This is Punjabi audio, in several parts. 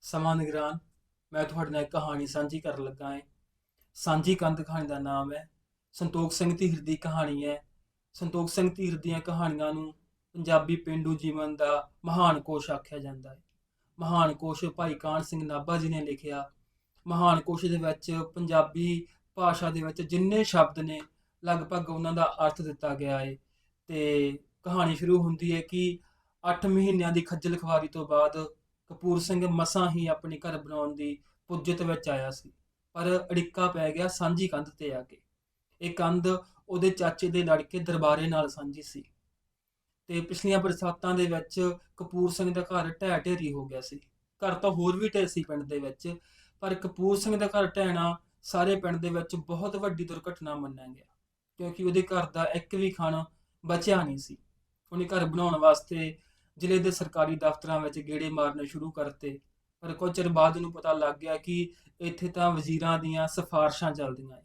ਸਮਾਂ ਨਿਗਰਾਨ, ਮੈਂ ਤੁਹਾਡੇ ਨਾਲ ਇੱਕ ਕਹਾਣੀ ਸਾਂਝੀ ਕਰਨ ਲੱਗਾ ਹਾਂ। ਸਾਂਝੀ ਕੰਧ ਕਹਾਣੀ ਦਾ ਨਾਮ ਹੈ, ਸੰਤੋਖ ਸਿੰਘ ਧੀਰ ਦੀ ਕਹਾਣੀ ਹੈ। ਸੰਤੋਖ ਸਿੰਘ ਧੀਰ ਦੀਆਂ ਕਹਾਣੀਆਂ ਨੂੰ ਪੰਜਾਬੀ ਪਿੰਡੂ ਜੀਵਨ ਦਾ ਮਹਾਨ ਕੋਸ਼ ਆਖਿਆ ਜਾਂਦਾ ਹੈ। ਮਹਾਨ ਕੋਸ਼ ਭਾਈ ਕਾਹਨ ਸਿੰਘ ਨਾਭਾ ਜੀ ਨੇ ਲਿਖਿਆ। ਮਹਾਨ ਕੋਸ਼ ਦੇ ਵਿੱਚ ਪੰਜਾਬੀ ਭਾਸ਼ਾ ਦੇ ਵਿੱਚ ਜਿੰਨੇ ਸ਼ਬਦ ਨੇ, ਲਗਭਗ ਉਹਨਾਂ ਦਾ ਅਰਥ ਦਿੱਤਾ ਗਿਆ ਹੈ। ਤੇ ਕਹਾਣੀ ਸ਼ੁਰੂ ਹੁੰਦੀ ਹੈ ਕਿ 8 ਮਹੀਨਿਆਂ ਦੀ ਖੱਜਲ ਖਵਾਰੀ ਤੋਂ ਬਾਅਦ ਕਪੂਰ ਸਿੰਘ ਮਸਾਂ ਹੀ ਆਪਣੀ ਘਰ ਬਣਾਉਣ ਦੀ ਪੁੱਜਤ ਵਿੱਚ ਆਇਆ ਸੀ, ਪਰ ਅੜਿੱਕਾ ਪੈ ਗਿਆ ਸਾਂਝੀ ਕੰਧ ਤੇ ਆ ਕੇ। ਇਹ ਕੰਧ ਉਹਦੇ ਚਾਚੇ ਦੇ ਲੜਕੇ ਦਰਬਾਰੇ ਨਾਲ ਸਾਂਝੀ ਸੀ ਤੇ ਪਿਛਲੀਆਂ ਬਰਸਾਤਾਂ ਦੇ ਵਿੱਚ ਕਪੂਰ ਸਿੰਘ ਦਾ ਘਰ ਢਹਿ ਢੇਰੀ ਹੋ ਗਿਆ ਸੀ। ਘਰ ਤਾਂ ਹੋਰ ਵੀ ਢਹਿ ਸੀ ਪਿੰਡ ਦੇ ਵਿੱਚ, ਪਰ ਕਪੂਰ ਸਿੰਘ ਦਾ ਘਰ ਢਹਿਣਾ ਸਾਰੇ ਪਿੰਡ ਦੇ ਵਿੱਚ ਬਹੁਤ ਵੱਡੀ ਦੁਰਘਟਨਾ ਮੰਨਿਆ ਗਿਆ, ਕਿਉਂਕਿ ਉਹਦੇ ਘਰ ਦਾ ਇੱਕ ਵੀ ਖਾਣਾ ਬਚਿਆ ਨਹੀਂ ਸੀ। ਉਹਨੇ ਘਰ ਬਣਾਉਣ ਵਾਸਤੇ ਜ਼ਿਲ੍ਹੇ ਦੇ ਸਰਕਾਰੀ ਦਫ਼ਤਰਾਂ ਵਿੱਚ ਗੇੜੇ ਮਾਰਨੇ ਸ਼ੁਰੂ ਕਰਤੇ। ਪਰ ਕੁਝ ਚਿਰ ਬਾਅਦ ਨੂੰ ਪਤਾ ਲੱਗ ਗਿਆ ਕਿ ਇੱਥੇ ਤਾਂ ਵਜ਼ੀਰਾਂ ਦੀਆਂ ਸਿਫਾਰਸ਼ਾਂ ਚੱਲਦੀਆਂ ਏ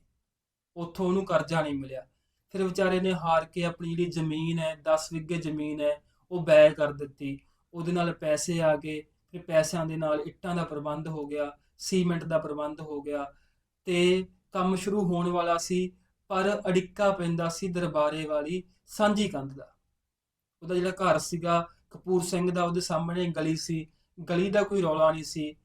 ਉੱਥੋਂ ਉਹਨੂੰ ਕਰਜ਼ਾ ਨਹੀਂ ਮਿਲਿਆ। ਫਿਰ ਵਿਚਾਰੇ ਨੇ ਹਾਰ ਕੇ ਆਪਣੀ ਜਿਹੜੀ ਜ਼ਮੀਨ ਹੈ 10 ਵਿਗੇ ਜ਼ਮੀਨ ਹੈ, ਉਹ ਬੈਅ ਕਰ ਦਿੱਤੀ। ਉਹਦੇ ਨਾਲ ਪੈਸੇ ਆ ਗਏ। ਫਿਰ ਪੈਸਿਆਂ ਦੇ ਨਾਲ ਇੱਟਾਂ ਦਾ ਪ੍ਰਬੰਧ ਹੋ ਗਿਆ, ਸੀਮੈਂਟ ਦਾ ਪ੍ਰਬੰਧ ਹੋ ਗਿਆ ਤੇ ਕੰਮ ਸ਼ੁਰੂ ਹੋਣ ਵਾਲਾ ਸੀ, ਪਰ ਅੜਿੱਕਾ ਪੈਂਦਾ ਸੀ ਦਰਬਾਰੇ ਵਾਲੀ ਸਾਂਝੀ ਕੰਧ ਦਾ। ਉਹਦਾ ਜਿਹੜਾ ਘਰ ਸੀਗਾ ਕਪੂਰ ਸਿੰਘ ਦਾ ਉਹਦੇ ਸਾਹਮਣੇ ਗਲੀ ਸੀ ਗਲੀ ਦਾ ਕੋਈ ਰੌਲਾ ਨਹੀਂ ਸੀ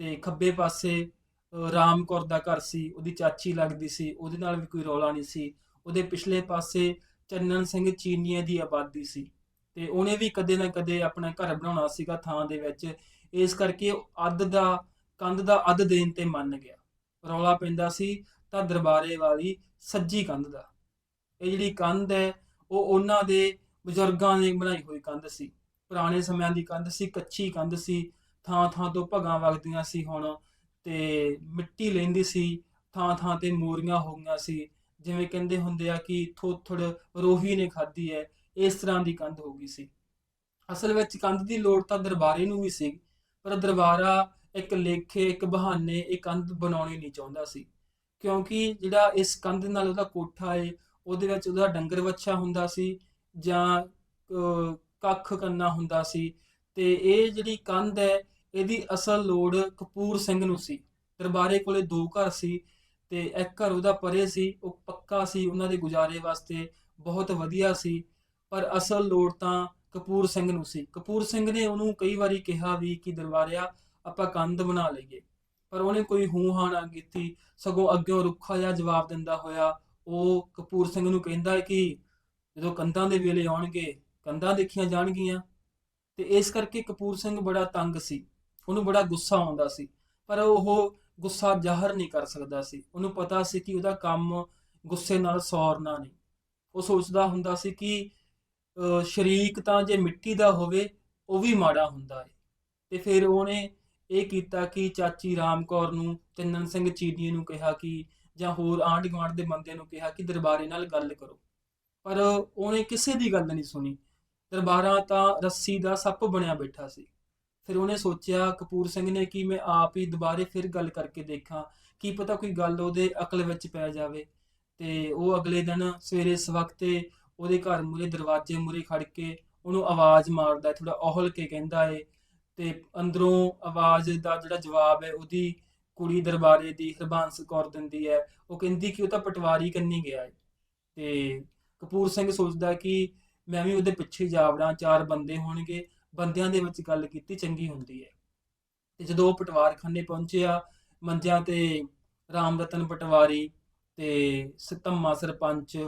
ਤੇ ਖੱਬੇ ਪਾਸੇ ਅ, ਰਾਮ ਕੌਰ ਦਾ ਘਰ ਸੀ ਉਹਦੀ ਚਾਚੀ ਲੱਗਦੀ ਸੀ ਉਹਦੇ ਨਾਲ ਵੀ ਕੋਈ ਰੌਲਾ ਨਹੀਂ ਸੀ ਉਹਦੇ ਪਿਛਲੇ ਪਾਸੇ ਚੰਨਨ ਸਿੰਘ ਚੀਨੀਏ ਦੀ ਆਬਾਦੀ ਸੀ ਤੇ ਉਹਨੇ ਵੀ ਕਦੇ ਨਾ ਕਦੇ ਆਪਣਾ ਘਰ ਬਣਾਉਣਾ ਸੀਗਾ ਥਾਂ ਦੇ ਵਿੱਚ ਇਸ ਕਰਕੇ ਅੱਧ ਦਾ ਕੰਧ ਦਾ ਅੱਧ ਦੇਣ ਤੇ ਮੰਨ ਗਿਆ। ਰੌਲਾ ਪੈਂਦਾ ਸੀ ਤਾਂ ਦਰਬਾਰੇ ਵਾਲੀ ਸੱਜੀ ਕੰਧ ਦਾ। ਇਹ ਜਿਹੜੀ ਕੰਧ ਹੈ ਉਹ ਉਹਨਾਂ ਦੇ ਬਜ਼ੁਰਗਾਂ ਨੇ ਬਣਾਈ ਹੋਈ ਕੰਧ ਸੀ। ਪੁਰਾਣੇ ਸਮਿਆਂ ਦੀ ਕੰਧ ਸੀ, ਕੱਚੀ ਕੰਧ ਸੀ, ਥਾਂ ਥਾਂ ਤੋਂ ਭਗਾਂ ਵਗਦੀਆਂ ਸੀ ਹੁਣ ਤੇ ਮਿੱਟੀ ਲੈਂਦੀ ਸੀ, ਥਾਂ ਥਾਂ ਤੇ ਮੋਰੀਆਂ ਹੋ ਗਈਆਂ ਸੀ। ਜਿਵੇਂ ਕਹਿੰਦੇ ਹੁੰਦੇ ਆ ਕਿ ਥੋਥੜ ਰੋਹੀ ਨੇ ਖਾਧੀ ਹੈ, ਇਸ ਤਰ੍ਹਾਂ ਦੀ ਕੰਧ ਹੋ ਗਈ ਸੀ। ਅਸਲ ਵਿੱਚ ਕੰਧ ਦੀ ਲੋੜ ਤਾਂ ਦਰਬਾਰੇ ਨੂੰ ਵੀ ਸੀ, ਪਰ ਦਰਬਾਰਾ ਇੱਕ ਲੇਖੇ, ਇੱਕ ਬਹਾਨੇ, ਇਹ ਕੰਧ ਬਣਾਉਣੀ ਨਹੀਂ ਚਾਹੁੰਦਾ ਸੀ। ਕਿਉਂਕਿ ਜਿਹੜਾ ਇਸ ਕੰਧ ਨਾਲ ਉਹਦਾ ਕੋਠਾ ਏ, ਉਹਦੇ ਵਿੱਚ ਉਹਦਾ ਡੰਗਰ ਵੱਛਾ ਹੁੰਦਾ ਸੀ ਜਾਂ ਕੱਖ ਕੰਨਾ ਹੁੰਦਾ ਸੀ ਤੇ ਇਹ ਜਿਹੜੀ ਕੰਧ ਹੈ, ਇਹਦੀ ਅਸਲ ਲੋੜ ਕਪੂਰ ਸਿੰਘ ਨੂੰ ਸੀ। ਦਰਬਾਰੇ ਕੋਲੇ ਦੋ ਘਰ ਸੀ ਤੇ ਇੱਕ ਘਰ ਉਹਦਾ ਪਰੇ ਸੀ, ਉਹ ਪੱਕਾ ਸੀ, ਉਹਨਾਂ ਦੇ ਗੁਜ਼ਾਰੇ ਵਾਸਤੇ ਬਹੁਤ ਵਧੀਆ ਸੀ, ਪਰ ਅਸਲ ਲੋੜ ਤਾਂ ਕਪੂਰ ਸਿੰਘ ਨੂੰ ਸੀ। ਕਪੂਰ ਸਿੰਘ ਨੇ ਉਹਨੂੰ ਕਈ ਵਾਰੀ ਕਿਹਾ ਵੀ ਕਿ ਦਰਬਾਰਿਆ, ਆਪਾਂ ਕੰਧ ਬਣਾ ਲਈਏ। ਪਰ ਉਹਨੇ ਕੋਈ ਹੂੰ ਹਾਂ ਨਾ ਕੀਤੀ, ਸਗੋਂ ਅੱਗਿਓਂ ਰੁੱਖਾ ਜਿਹਾ ਜਵਾਬ ਦਿੰਦਾ ਹੋਇਆ, ਉਹ ਕਪੂਰ ਸਿੰਘ ਨੂੰ ਕਹਿੰਦਾ ਕਿ ਜਦੋਂ ਕੰਧਾਂ ਦੇ ਵੇਲੇ ਆਉਣਗੇ ਕੰਧਾਂ ਦੇਖੀਆਂ ਜਾਣਗੀਆਂ। ਤੇ ਇਸ ਕਰਕੇ ਕਪੂਰ ਸਿੰਘ ਬੜਾ ਤੰਗ ਸੀ। ਉਹਨੂੰ ਬੜਾ ਗੁੱਸਾ ਆਉਂਦਾ ਸੀ। ਪਰ ਉਹ ਗੁੱਸਾ ਜ਼ਾਹਰ ਨਹੀਂ ਕਰ ਸਕਦਾ ਸੀ। ਉਹਨੂੰ ਪਤਾ ਸੀ ਕਿ ਉਹਦਾ ਕੰਮ ਗੁੱਸੇ ਨਾਲ ਸੌਰਨਾ ਨਹੀਂ। ਉਹ ਸੋਚਦਾ ਹੁੰਦਾ ਸੀ ਕਿ ਸ਼ਰੀਕ ਤਾਂ ਜੇ ਮਿੱਟੀ ਦਾ ਹੋਵੇ, ਉਹ ਵੀ ਮਾੜਾ ਹੁੰਦਾ ਹੈ ਤੇ ਫਿਰ ਉਹਨੇ ਇਹ ਕੀਤਾ ਕਿ ਚਾਚੀ ਰਾਮ ਕੌਰ ਨੂੰ ਚੰਨਨ ਸਿੰਘ ਚੀਨੀ ਨੂੰ ਕਿਹਾ ਕਿ, ਜਾਂ ਹੋਰ ਆਂਢ ਗੁਆਂਢ ਦੇ ਬੰਦੇ ਨੂੰ ਕਿਹਾ ਕਿ ਦਰਬਾਰੇ ਨਾਲ ਗੱਲ ਕਰੋ। ਪਰ ਉਹਨੇ ਕਿਸੇ ਦੀ ਗੱਲ ਨਹੀਂ ਸੁਣੀ। ਦਰਬਾਰਾ ਤਾਂ ਰੱਸੀ ਦਾ ਸੱਪ ਬਣਿਆ ਬੈਠਾ ਸੀ। ਫਿਰ ਉਹਨੇ ਸੋਚਿਆ, ਕਪੂਰ ਸਿੰਘ ਨੇ ਕਿ ਮੈਂ ਆਪ ਹੀ ਦੁਬਾਰੇ ਫਿਰ ਗੱਲ ਕਰਕੇ ਦੇਖਾਂ, ਕੀ ਪਤਾ ਕੋਈ ਗੱਲ ਉਹਦੇ ਅਕਲ ਵਿੱਚ ਪੈ ਜਾਵੇ। ਤੇ ਉਹ ਅਗਲੇ ਦਿਨ ਸਵੇਰੇ ਸਵਖਤੇ ਉਹਦੇ ਘਰ ਮੂਰੇ ਦਰਵਾਜ਼ੇ ਮੂਰੇ ਖੜ ਕੇ ਉਹਨੂੰ ਆਵਾਜ਼ ਮਾਰਦਾ ਥੋੜਾ ਔਹਲ ਕੇ ਕਹਿੰਦਾ ਏ, ਤੇ ਅੰਦਰੋਂ ਆਵਾਜ਼ ਦਾ ਜਿਹੜਾ ਜਵਾਬ ਹੈ, ਉਹਦੀ ਕੁੜੀ ਦਰਬਾਰੇ ਦੀ ਹਰਬੰਸ ਕੌਰ ਦਿੰਦੀ ਹੈ। ਉਹ ਕਹਿੰਦੀ ਕਿ ਉਹ ਤਾਂ ਪਟਵਾਰੀ ਕੰਨੀ ਗਿਆ ਹੈ ਤੇ ਕਪੂਰ ਸਿੰਘ ਸੋਚਦਾ ਕਿ ਮੈਂ ਵੀ ਉਹਦੇ ਪਿੱਛੇ ਜਾ ਵੜਾਂ ਚਾਰ ਬੰਦੇ ਹੋਣਗੇ, ਬੰਦਿਆਂ ਦੇ ਵਿੱਚ ਗੱਲ ਕੀਤੀ, ਚੰਗੀ ਹੁੰਦੀ ਹੈ। ਤੇ ਜਦੋਂ ਉਹ ਪਟਵਾਰਖਾਨੇ ਪਹੁੰਚਿਆ ਮੰਜਿਆਂ ਤੇ ਰਾਮ ਰਤਨ ਪਟਵਾਰੀ ਤੇ ਸਤੰਮਾ ਸਰਪੰਚ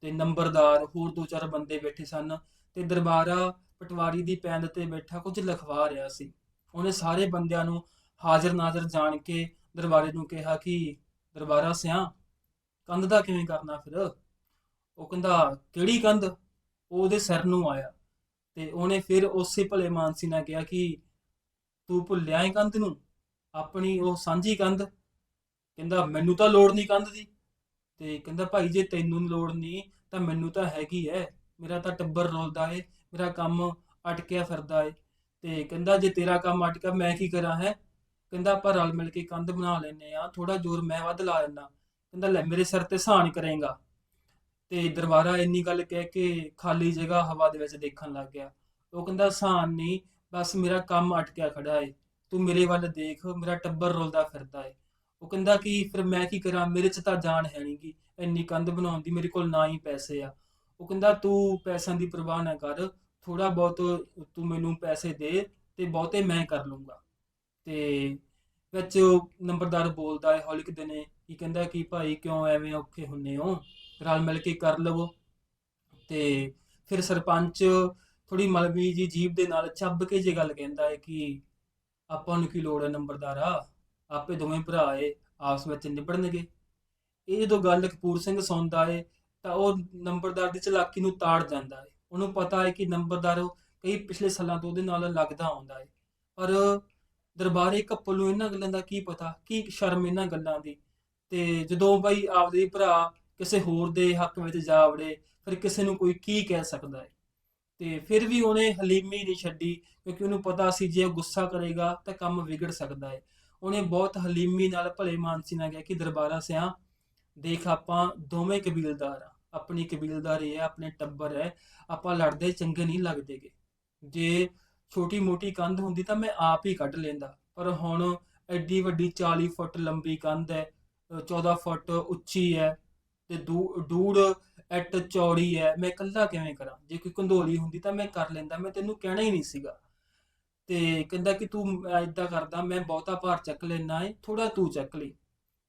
ਤੇ ਨੰਬਰਦਾਰ, ਹੋਰ ਦੋ ਚਾਰ ਬੰਦੇ ਬੈਠੇ ਸਨ ਤੇ ਦਰਬਾਰਾ ਪਟਵਾਰੀ ਦੀ ਪੈਂਦ ਤੇ ਬੈਠਾ ਕੁਝ ਲਿਖਵਾ ਰਿਹਾ ਸੀ। ਉਹਨੇ ਸਾਰੇ ਬੰਦਿਆਂ ਨੂੰ ਹਾਜ਼ਰ ਨਾਜ਼ਰ ਜਾਣ ਕੇ ਦਰਬਾਰੇ ਨੂੰ ਕਿਹਾ ਕਿ, ਦਰਬਾਰਾ ਸਿਆਂ, ਕੰਧ ਦਾ ਕਿਵੇਂ ਕਰਨਾ ਫਿਰ? ਉਹ ਕਹਿੰਦਾ, ਕਿਹੜੀ ਕੰਧ? ਉਹ ਉਹਦੇ ਸਿਰ ਨੂੰ ਆਇਆ ਤੇ ਉਹਨੇ ਫਿਰ ਉਸੇ ਭਲੇ ਮਾਨਸੀ ਨਾਲ ਕਿਹਾ ਕਿ ਤੂੰ ਭੁੱਲਿਆ ਏ ਕੰਧ ਨੂੰ? ਆਪਣੀ ਉਹ ਸਾਂਝੀ ਕੰਧ? ਕਹਿੰਦਾ, ਮੈਨੂੰ ਤਾਂ ਲੋੜ ਨਹੀਂ ਕੰਧ ਦੀ। ਤੇ ਕਹਿੰਦਾ, ਭਾਈ, ਜੇ ਤੈਨੂੰ ਲੋੜ ਨਹੀਂ ਤਾਂ ਮੈਨੂੰ ਤਾਂ ਹੈਗੀ ਐ। ਮੇਰਾ ਤਾਂ ਟੱਬਰ ਰੋਲਦਾ ਏ, ਮੇਰਾ ਕੰਮ ਅਟਕਿਆ ਫਿਰਦਾ ਏ। ਤੇ ਕਹਿੰਦਾ, ਜੇ ਤੇਰਾ ਕੰਮ ਅਟਕਿਆ, ਮੈਂ ਕੀ ਕਰਾਂ, ਹੈ? ਕਹਿੰਦਾ, ਆਪਾਂ ਰਲ ਮਿਲ ਕੇ ਕੰਧ ਬਣਾ ਲੈਨੇ ਆ। ਥੋੜਾ ਜ਼ੋਰ ਮੈਂ ਵੱਧ ਲਾ ਲੈਣਾ ਕਹਿੰਦਾ, ਲੈ, ਮੇਰੇ ਸਿਰ ਤੇ ਸਹਾਨ ਕਰੇਗਾ। ਤੇ ਦਰਬਾਰਾ ਇੰਨੀ ਗੱਲ ਕਹਿ ਕੇ ਖਾਲੀ ਜਗ੍ਹਾ ਹਵਾ ਦੇ ਵਿੱਚ ਦੇਖਣ ਲੱਗ ਗਿਆ। ਉਹ ਕਹਿੰਦਾ, ਸਾਨ ਨਹੀਂ ਬਸ ਮੇਰਾ ਕੰਮ ਅਟਕਿਆ ਖੜਾ ਏ। ਤੂੰ ਮੇਰੇ ਵੱਲ ਦੇਖ, ਮੇਰਾ ਟੱਬਰ ਰੁਲਦਾ ਫਿਰਦਾ ਏ। ਉਹ ਕਹਿੰਦਾ ਕਿ ਫਿਰ ਮੈਂ ਕੀ ਕਰਾਂ? ਮੇਰੇ 'ਚ ਤਾਂ ਜਾਨ ਹੈ ਨਹੀਂਗੀ ਇੰਨੀ ਕੰਧ ਬਣਾਉਣ ਦੀ ਮੇਰੇ ਕੋਲ ਨਾ ਹੀ ਪੈਸੇ ਆ। ਉਹ ਕਹਿੰਦਾ, ਤੂੰ ਪੈਸਿਆਂ ਦੀ ਪਰਵਾਹ ਨਾ ਕਰ। ਥੋੜਾ ਬਹੁਤ ਤੂੰ ਮੈਨੂੰ ਪੈਸੇ ਦੇ ਤੇ ਬਹੁਤੇ ਮੈਂ ਕਰ ਲੂੰਗਾ। ਤੇ ਵਿੱਚ ਨੰਬਰਦਾਰ ਬੋਲਦਾ ਹੈ ਹੌਲੀ ਕੁ ਨੇ ਕੀ ਕਹਿੰਦਾ ਕਿ ਭਾਈ ਕਿਉਂ ਐਵੇਂ ਔਖੇ ਹੁੰਨੇ ਹੋ? ਰਲ ਮਿਲ ਕੇ ਕਰ ਲਵੋ। ਤੇ ਫਿਰ ਸਰਪੰਚ ਥੋੜੀ ਮਲਵੀ ਜੀ ਜੀਬ ਦੇ ਨਾਲ ਚੱਬ ਕੇ ਜੇ ਗੱਲ ਕਹਿੰਦਾ ਹੈ ਕਿ ਆਪਾਂ ਨੂੰ ਕੀ ਲੋੜ ਹੈ ਨੰਬਰਦਾਰਾ? ਆਪੇ ਦੋਵੇਂ ਭਰਾ ਏ ਆਪਸ ਵਿੱਚ ਨਿਬੜਨਗੇ। ਇਹ ਜਦੋਂ ਗੱਲ ਕਪੂਰ ਸਿੰਘ ਸੁਣਦਾ ਏ ਤਾਂ ਉਹ ਨੰਬਰਦਾਰ ਦੀ ਚਲਾਕੀ ਨੂੰ ਤਾੜ ਜਾਂਦਾ ਏ ਉਹਨੂੰ ਪਤਾ ਹੈ ਕਿ ਨੰਬਰਦਾਰ ਕਈ ਪਿਛਲੇ ਸਾਲਾਂ ਤੋਂ ਉਹਦੇ ਨਾਲ ਲੱਗਦਾ ਆਉਂਦਾ ਏ ਪਰ ਦਰਬਾਰੇ ਕੱਪਲ ਨੂੰ ਇਹਨਾਂ ਗੱਲਾਂ ਦਾ ਕੀ ਪਤਾ? ਕੀ ਸ਼ਰਮ ਇਹਨਾਂ ਗੱਲਾਂ ਦੀ? ਤੇ ਜਦੋਂ ਬਈ ਆਪਦੇ ਭਰਾ ਕਿਸੇ ਹੋਰ ਦੇ ਹੱਕ ਵਿੱਚ ਜਾ ਵੜੇ ਫਿਰ ਕਿਸੇ ਨੂੰ ਕੋਈ ਕੀ ਕਹਿ ਸਕਦਾ ਹੈ? ਤੇ ਫਿਰ ਵੀ ਉਹਨੇ ਹਲੀਮੀ ਨਹੀਂ ਛੱਡੀ ਕਿਉਂਕਿ ਉਹਨੂੰ ਪਤਾ ਸੀ ਜੇ ਉਹ ਗੁੱਸਾ ਕਰੇਗਾ ਤਾਂ ਕੰਮ ਵਿਗੜ ਸਕਦਾ ਹੈ। ਉਹਨੇ ਬਹੁਤ ਹਲੀਮੀ ਨਾਲ ਭਲੇ ਮਾਨਸੀ ਨਾਲ ਕਿਹਾ ਕਿ ਦਰਬਾਰਾ ਸਿਆ ਦੇਖ ਆਪਾਂ ਦੋਵੇਂ ਕਬੀਲਦਾਰ ਆ ਆਪਣੀ ਕਬੀਲਦਾਰੀ ਹੈ ਆਪਣੇ ਟੱਬਰ ਹੈ ਆਪਾਂ ਲੜਦੇ ਚੰਗੇ ਨਹੀਂ ਲੱਗਦੇਗੇ। ਜੇ ਛੋਟੀ ਮੋਟੀ ਕੰਧ ਹੁੰਦੀ ਤਾਂ ਮੈਂ ਆਪ ਹੀ ਕੱਢ ਲੈਂਦਾ। ਪਰ ਹੁਣ ਐਡੀ ਵੱਡੀ 40 ਫੁੱਟ ਲੰਬੀ ਕੰਧ ਹੈ ਅ, 14 ਫੁੱਟ ਉੱਚੀ ਹੈ ਤੇ ਦੂ- ਡੂੜ ਐਟ ਚੌੜੀ ਹੈ, ਮੈਂ ਇਕੱਲਾ ਕਿਵੇਂ ਕਰਾਂ? ਜੇ ਕੋਈ ਕੰਧੋਲੀ ਹੁੰਦੀ ਤਾਂ ਮੈਂ ਕਰ ਲੈਂਦਾ, ਮੈਂ ਤੈਨੂੰ ਕਹਿਣਾ ਹੀ ਨਹੀਂ ਸੀਗਾ। ਤੇ ਕਹਿੰਦਾ ਕਿ ਤੂੰ ਐਦਾਂ ਕਰਦਾ, ਮੈਂ ਬਹੁਤਾ ਭਾਰ ਚੱਕ ਲੈਣਾ ਏ ਥੋੜਾ ਤੂੰ ਚੱਕ ਲਈ।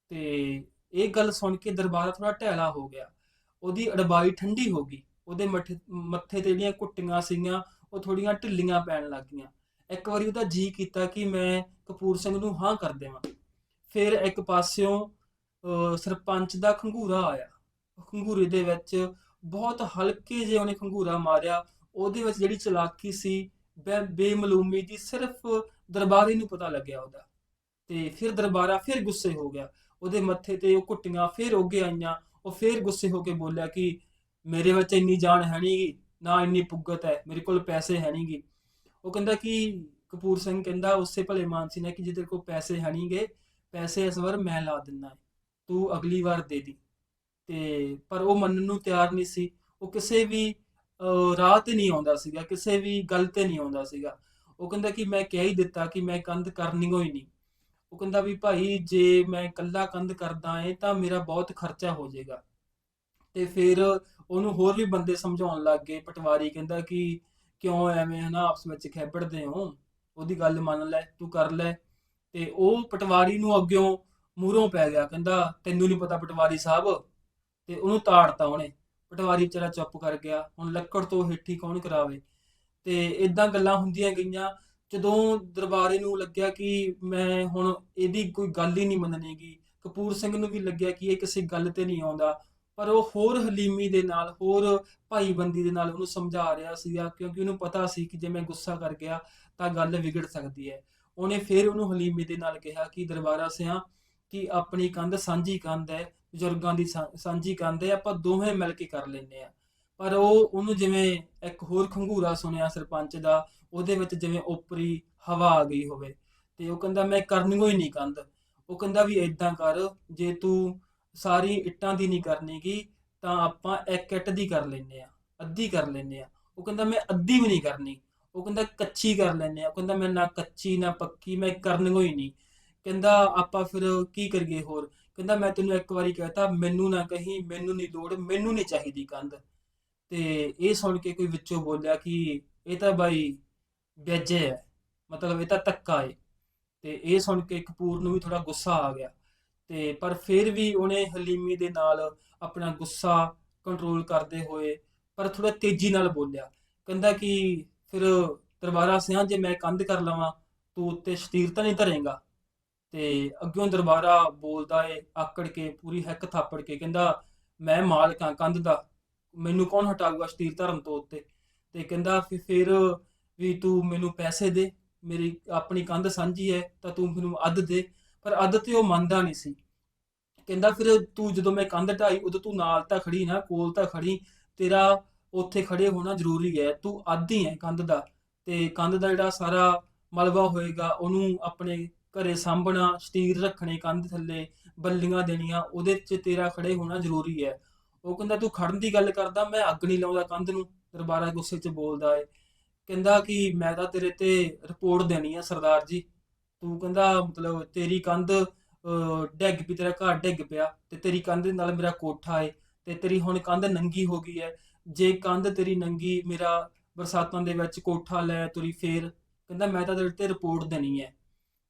ਤੇ ਇਹ ਗੱਲ ਸੁਣ ਕੇ ਦਰਬਾਰਾ ਥੋੜਾ ਢੈਲਾ ਹੋ ਗਿਆ। ਉਹਦੀ ਅੜਬਾਈ ਠੰਡੀ ਹੋ ਗਈ। ਉਹਦੇ ਮੱਥੇ ਮੱਥੇ ਤੇ ਜਿਹੜੀਆਂ ਕੁੱਟੀਆਂ ਸੀਗੀਆਂ, ਉਹ ਥੋੜੀਆਂ ਢਿੱਲੀਆਂ ਪੈਣ ਲੱਗ ਗਈਆਂ। ਇੱਕ ਵਾਰੀ ਉਹਦਾ ਜੀ ਕੀਤਾ ਕਿ ਮੈਂ ਕਪੂਰ ਸਿੰਘ ਨੂੰ ਹਾਂ ਕਰ ਦੇਵਾਂ। ਫਿਰ ਇੱਕ ਪਾਸਿਓਂ ਅਹ, ਸਰਪੰਚ ਦਾ ਖੰਗੂਰਾ ਆਇਆ। ਖੰਗੂਰੇ ਦੇ ਵਿੱਚ ਬਹੁਤ ਹਲਕੇ ਜਿਹੇ ਉਹਨੇ ਖੰਗੂਰਾ ਮਾਰਿਆ। ਉਹਦੇ ਵਿੱਚ ਜਿਹੜੀ ਚਲਾਕੀ ਸੀ ਬੇ- ਬੇਮਲੂਮੀ ਦੀ ਸਿਰਫ ਦਰਬਾਰੀ ਨੂੰ ਪਤਾ ਲੱਗਿਆ ਉਹਦਾ। ਤੇ ਫਿਰ ਦਰਬਾਰਾ ਫਿਰ ਗੁੱਸੇ ਹੋ ਗਿਆ। ਉਹਦੇ ਮੱਥੇ ਤੇ ਉਹ ਕੁੱਟੀਆਂ ਫਿਰ ਉੱਗੇ ਆਈਆਂ। ਉਹ ਫਿਰ ਗੁੱਸੇ ਹੋ ਕੇ ਬੋਲਿਆ ਕਿ ਮੇਰੇ ਵਿੱਚ ਇੰਨੀ ਜਾਨ ਹੈ ਨਹੀਂਗੀ ਨਾ ਇੰਨੀ ਪੁੱਗਤ ਹੈ ਮੇਰੇ ਕੋਲ ਪੈਸੇ ਹੈ ਨਹੀਂਗੇ ਉਹ ਕਹਿੰਦਾ ਕਿ ਕਪੂਰ ਸਿੰਘ ਕਹਿੰਦਾ ਉਸੇ ਭਲੇ ਮਾਨਸੀ ਨੇ ਕਿ ਜੇ ਤੇਰੇ ਕੋਲ ਪੈਸੇ ਹੈ ਨਹੀਂਗੇ ਪੈਸੇ ਇਸ ਵਾਰ ਮੈਂ ਲਾ ਦਿੰਦਾ ਤੂੰ ਅਗਲੀ ਵਾਰ ਦੇ ਦੀ। ਤੇ ਪਰ ਉਹ ਮੰਨਣ ਨੂੰ ਤਿਆਰ ਨਹੀਂ ਸੀ। ਉਹ ਕਿਸੇ ਵੀ ਰਾਹ ਤੇ ਨਹੀਂ ਆਉਂਦਾ ਸੀਗਾ। ਕਿਸੇ ਵੀ ਗੱਲ ਤੇ ਨਹੀਂ ਆਉਂਦਾ ਸੀਗਾ। ਉਹ ਕਹਿੰਦਾ ਕਿ ਮੈਂ ਕਹਿ ਹੀ ਦਿੱਤਾ ਕਿ ਮੈਂ ਕੰਧ ਕਰਨੀ ਹੋਈ ਨਹੀਂ। ਉਹ ਕਹਿੰਦਾ ਵੀ ਭਾਈ ਜੇ ਮੈਂ ਇਕੱਲਾ ਕੰਧ ਕਰਦਾ ਏ ਤਾਂ ਮੇਰਾ ਬਹੁਤ ਖਰਚਾ ਹੋ ਜਾਏਗਾ। ਤੇ ਫਿਰ ਉਹਨੂੰ ਹੋਰ ਵੀ ਬੰਦੇ ਸਮਝਾਉਣ ਲੱਗ ਗਏ। ਪਟਵਾਰੀ ਕਹਿੰਦਾ ਕਿ ਕਿਉਂ ਐਵੇਂ ਹਨਾ, ਆਪਸ ਵਿੱਚ ਖੇਬੜਦੇ ਹੋ? ਉਹਦੀ ਗੱਲ ਮੰਨ ਲੈ, ਤੂੰ ਕਰ ਲੈ। ਤੇ ਉਹ ਪਟਵਾਰੀ ਨੂੰ ਅੱਗਿਓਂ ਮੂਹਰੋਂ ਪੈ ਗਿਆ, ਕਹਿੰਦਾ ਤੈਨੂੰ ਨਹੀਂ ਪਤਾ ਪਟਵਾਰੀ ਸਾਹਿਬ? ਤੇ ਉਹਨੂੰ ਤਾੜਤਾ ਉਹਨੇ। ਪਟਵਾਰੀ ਵਿਚਾਰਾ ਚੁੱਪ ਕਰ ਗਿਆ। ਹੁਣ ਲੱਕੜ ਤੋਂ ਹੇਠੀ ਕੌਣ ਕਰਾਵੇ? ਤੇ ਇਦਾਂ ਗੱਲਾਂ ਹੁੰਦੀਆਂ ਗਈਆਂ। ਜਦੋਂ ਦਰਬਾਰੇ ਨੂੰ ਲੱਗਿਆ ਕਿ ਮੈਂ ਹੁਣ ਇਹਦੀ ਕੋਈ ਗੱਲ ਹੀ ਨਹੀਂ ਮੰਨਣੀਗੀ, ਕਪੂਰ ਸਿੰਘ ਨੂੰ ਵੀ ਲੱਗਿਆ ਕਿ ਇਹ ਕਿਸੇ ਗੱਲ ਤੇ ਨਹੀਂ ਆਉਂਦਾ। ਪਰ ਉਹ ਹੋਰ ਹਲੀਮੀ ਦੇ ਨਾਲ, ਹੋਰ ਭਾਈਬੰਦੀ ਦੇ ਨਾਲ ਉਹਨੂੰ ਸਮਝਾ ਰਿਹਾ ਸੀਗਾ, ਕਿਉਂਕਿ ਉਹਨੂੰ ਪਤਾ ਸੀ ਕਿ ਜੇ ਮੈਂ ਗੁੱਸਾ ਕਰ ਗਿਆ ਤਾਂ ਗੱਲ ਵਿਗੜ ਸਕਦੀ ਹੈ। ਉਹਨੇ ਫਿਰ ਉਹਨੂੰ ਹਲੀਮੀ ਦੇ ਨਾਲ ਕਿਹਾ ਕਿ ਦਰਬਾਰਾ ਸਿਆਂ ਕਿ ਆਪਣੀ ਕੰਧ ਸਾਂਝੀ ਕੰਧ ਹੈ, ਬਜ਼ੁਰਗਾਂ ਦੀ ਸਾਂਝੀ ਕੰਧ ਹੈ, ਆਪਾਂ ਦੋਵੇਂ ਮਿਲ ਕੇ ਕਰ ਲੈਂਦੇ ਆ ਪਰ ਉਹ, ਉਹਨੂੰ ਜਿਵੇਂ ਇੱਕ ਹੋਰ ਖੰਗੂਰਾ ਸੁਣਿਆ ਸਰਪੰਚ ਦਾ, ਉਹਦੇ ਵਿੱਚ ਜਿਵੇਂ ਉਪਰੀ ਹਵਾ ਆ ਗਈ ਹੋਵੇ, ਤੇ ਉਹ ਕਹਿੰਦਾ, ਮੈਂ ਕਰਨੀ ਹੋਈ ਨਹੀਂ ਕੰਧ। ਉਹ ਕਹਿੰਦਾ ਵੀ ਇਦਾਂ ਕਰ, ਜੇ ਤੂੰ ਸਾਰੀ ਇੱਟਾਂ ਦੀ ਨਹੀਂ ਕਰਨੀਗੀ, ਤਾਂ ਆਪਾਂ ਇੱਕ ਇੱਟ ਦੀ ਕਰ ਲੈਨੇ ਆ ਅੱਧੀ ਕਰ ਲੈਨੇ ਆ ਉਹ ਕਹਿੰਦਾ, ਮੈਂ ਅੱਧੀ ਵੀ ਨਹੀਂ ਕਰਨੀ। ਉਹ ਕਹਿੰਦਾ, ਕੱਚੀ ਕਰ ਲੈਨੇ ਆ ਉਹ ਕਹਿੰਦਾ, ਮੈਂ ਨਾ ਕੱਚੀ, ਨਾ ਪੱਕੀ, ਮੈਂ ਕਰਨੀ ਹੋਈ ਨਹੀਂ। ਕਹਿੰਦਾ ਆਪਾਂ ਫਿਰ ਕੀ ਕਰੀਏ ਹੋਰ? ਕਹਿੰਦਾ ਮੈਂ ਤੈਨੂੰ ਇੱਕ ਵਾਰੀ ਕਹਤਾ, ਮੈਨੂੰ ਨਾ ਕਹੀਂ, ਮੈਨੂੰ ਨਹੀਂ ਲੋੜ, ਮੈਨੂੰ ਨਹੀਂ ਚਾਹੀਦੀ ਕੰਧ। ਤੇ ਇਹ ਸੁਣ ਕੇ ਕੋਈ ਵਿੱਚੋਂ ਬੋਲਿਆ ਕਿ ਇਹ ਤਾਂ ਬਾਈ ਬੇਜੇ ਹੈ ਮਤਲਬ ਇਹ ਤਾਂ ਧੱਕਾ ਹੈ ਤੇ ਇਹ ਸੁਣ ਕੇ ਕਪੂਰ ਨੂੰ ਵੀ ਥੋੜਾ ਗੁੱਸਾ ਆ ਗਿਆ। ਤੇ ਪਰ ਫਿਰ ਵੀ ਉਹਨੇ ਹਲੀਮੀ ਦੇ ਨਾਲ ਆਪਣਾ ਗੁੱਸਾ ਕੰਟਰੋਲ ਕਰਦੇ ਹੋਏ, ਪਰ ਥੋੜਾ ਤੇਜ਼ੀ ਨਾਲ ਬੋਲਿਆ। ਕਹਿੰਦਾ ਕਿ ਫਿਰ ਦਰਬਾਰਾ ਸਿਆਂ, ਜੇ ਮੈਂ ਕੰਧ ਕਰ ਲਵਾਂ, ਤੂੰ ਉੱਤੇ ਸ਼ਤੀਰ ਤਾਂ ਨਹੀਂ ਧਰੇਗਾ? ਤੇ ਅੱਗਿਓਂ ਦਰਬਾਰਾ ਬੋਲਦਾ ਏ, ਆਕੜ ਕੇ, ਪੂਰੀ ਹੱਕ ਥਾਪੜ ਕੇ, ਕਹਿੰਦਾ, ਮੈਂ ਮਾਲਕ ਹਾਂ ਕੰਧ ਦਾ, ਮੈਨੂੰ ਕੌਣ ਹਟਾਊਗਾ ਸ਼ਤੀਰ ਧਰਨ ਤੋਂ ਉੱਤੇ? ਤੇ ਕਹਿੰਦਾ ਫਿਰ ਵੀ ਤੂੰ ਮੈਨੂੰ ਪੈਸੇ ਦੇ, ਮੇਰੀ ਆਪਣੀ ਕੰਧ ਸਾਂਝੀ ਹੈ, ਤਾਂ ਤੂੰ ਮੈਨੂੰ ਅੱਧ ਦੇ। ਪਰ ਅੱਧ ਤੇ ਉਹ ਮੰਨਦਾ ਨਹੀਂ ਸੀ। ਕਹਿੰਦਾ, ਫਿਰ ਤੂੰ ਜਦੋਂ ਮੈਂ ਕੰਧ ਢਾਈ, ਉਦੋਂ ਤੂੰ ਨਾਲ ਤਾਂ ਖੜੀ ਨਾ, ਕੋਲ ਤਾਂ ਖੜੀ ਤੇਰਾ ਉੱਥੇ ਖੜੇ ਹੋਣਾ ਜ਼ਰੂਰੀ ਹੈ, ਤੂੰ ਅੱਧ ਹੀ ਹੈ ਕੰਧ ਦਾ। ਤੇ ਕੰਧ ਦਾ ਜਿਹੜਾ ਸਾਰਾ ਮਲਬਾ ਹੋਏਗਾ, ਉਹਨੂੰ ਆਪਣੇ ਘਰੇ ਸਾਂਭਣਾ ਸਟੀਰ ਰੱਖਣੇ ਕੰਧ ਥੱਲੇ ਬੱਲੀਆਂ ਦੇਣੀਆਂ ਉਹਦੇ 'ਚ ਤੇਰਾ ਖੜੇ ਹੋਣਾ ਜ਼ਰੂਰੀ ਹੈ। ਉਹ ਕਹਿੰਦਾ ਤੂੰ ਖੜਨ ਦੀ ਗੱਲ ਕਰਦਾ ਮੈਂ ਅੱਗ ਨਹੀਂ ਲਾਉਂਦਾ ਕੰਧ ਨੂੰ। ਦਰਬਾਰਾ ਗੁੱਸੇ 'ਚ ਬੋਲਦਾ ਏ। ਕਹਿੰਦਾ ਕਿ ਮੈਂ ਤਾਂ ਤੇਰੇ ਤੇ ਰਿਪੋਰਟ ਦੇਣੀ ਆ ਸਰਦਾਰ ਜੀ। ਤੂੰ ਕਹਿੰਦਾ ਮਤਲਬ ਤੇਰੀ ਕੰਧ ਅਹ, ਡਿੱਗ ਪਈ ਤੇਰਾ ਘਰ ਡਿੱਗ ਪਿਆ ਤੇ ਤੇਰੀ ਕੰਧ ਦੇ ਨਾਲ ਮੇਰਾ ਕੋਠਾ ਏ ਤੇ ਤੇਰੀ ਹੁਣ ਕੰਧ ਨੰਗੀ ਹੋ ਗਈ ਹੈ। ਜੇ ਕੰਧ ਤੇਰੀ ਨੰਗੀ ਮੇਰਾ ਬਰਸਾਤਾਂ ਦੇ ਵਿੱਚ ਕੋਠਾ ਲੈ ਤੁਰੀ ਫੇਰ। ਕਹਿੰਦਾ ਮੈਂ ਤਾਂ ਤੇਰੇ ਤੇ ਰਿਪੋਰਟ ਦੇਣੀ ਹੈ।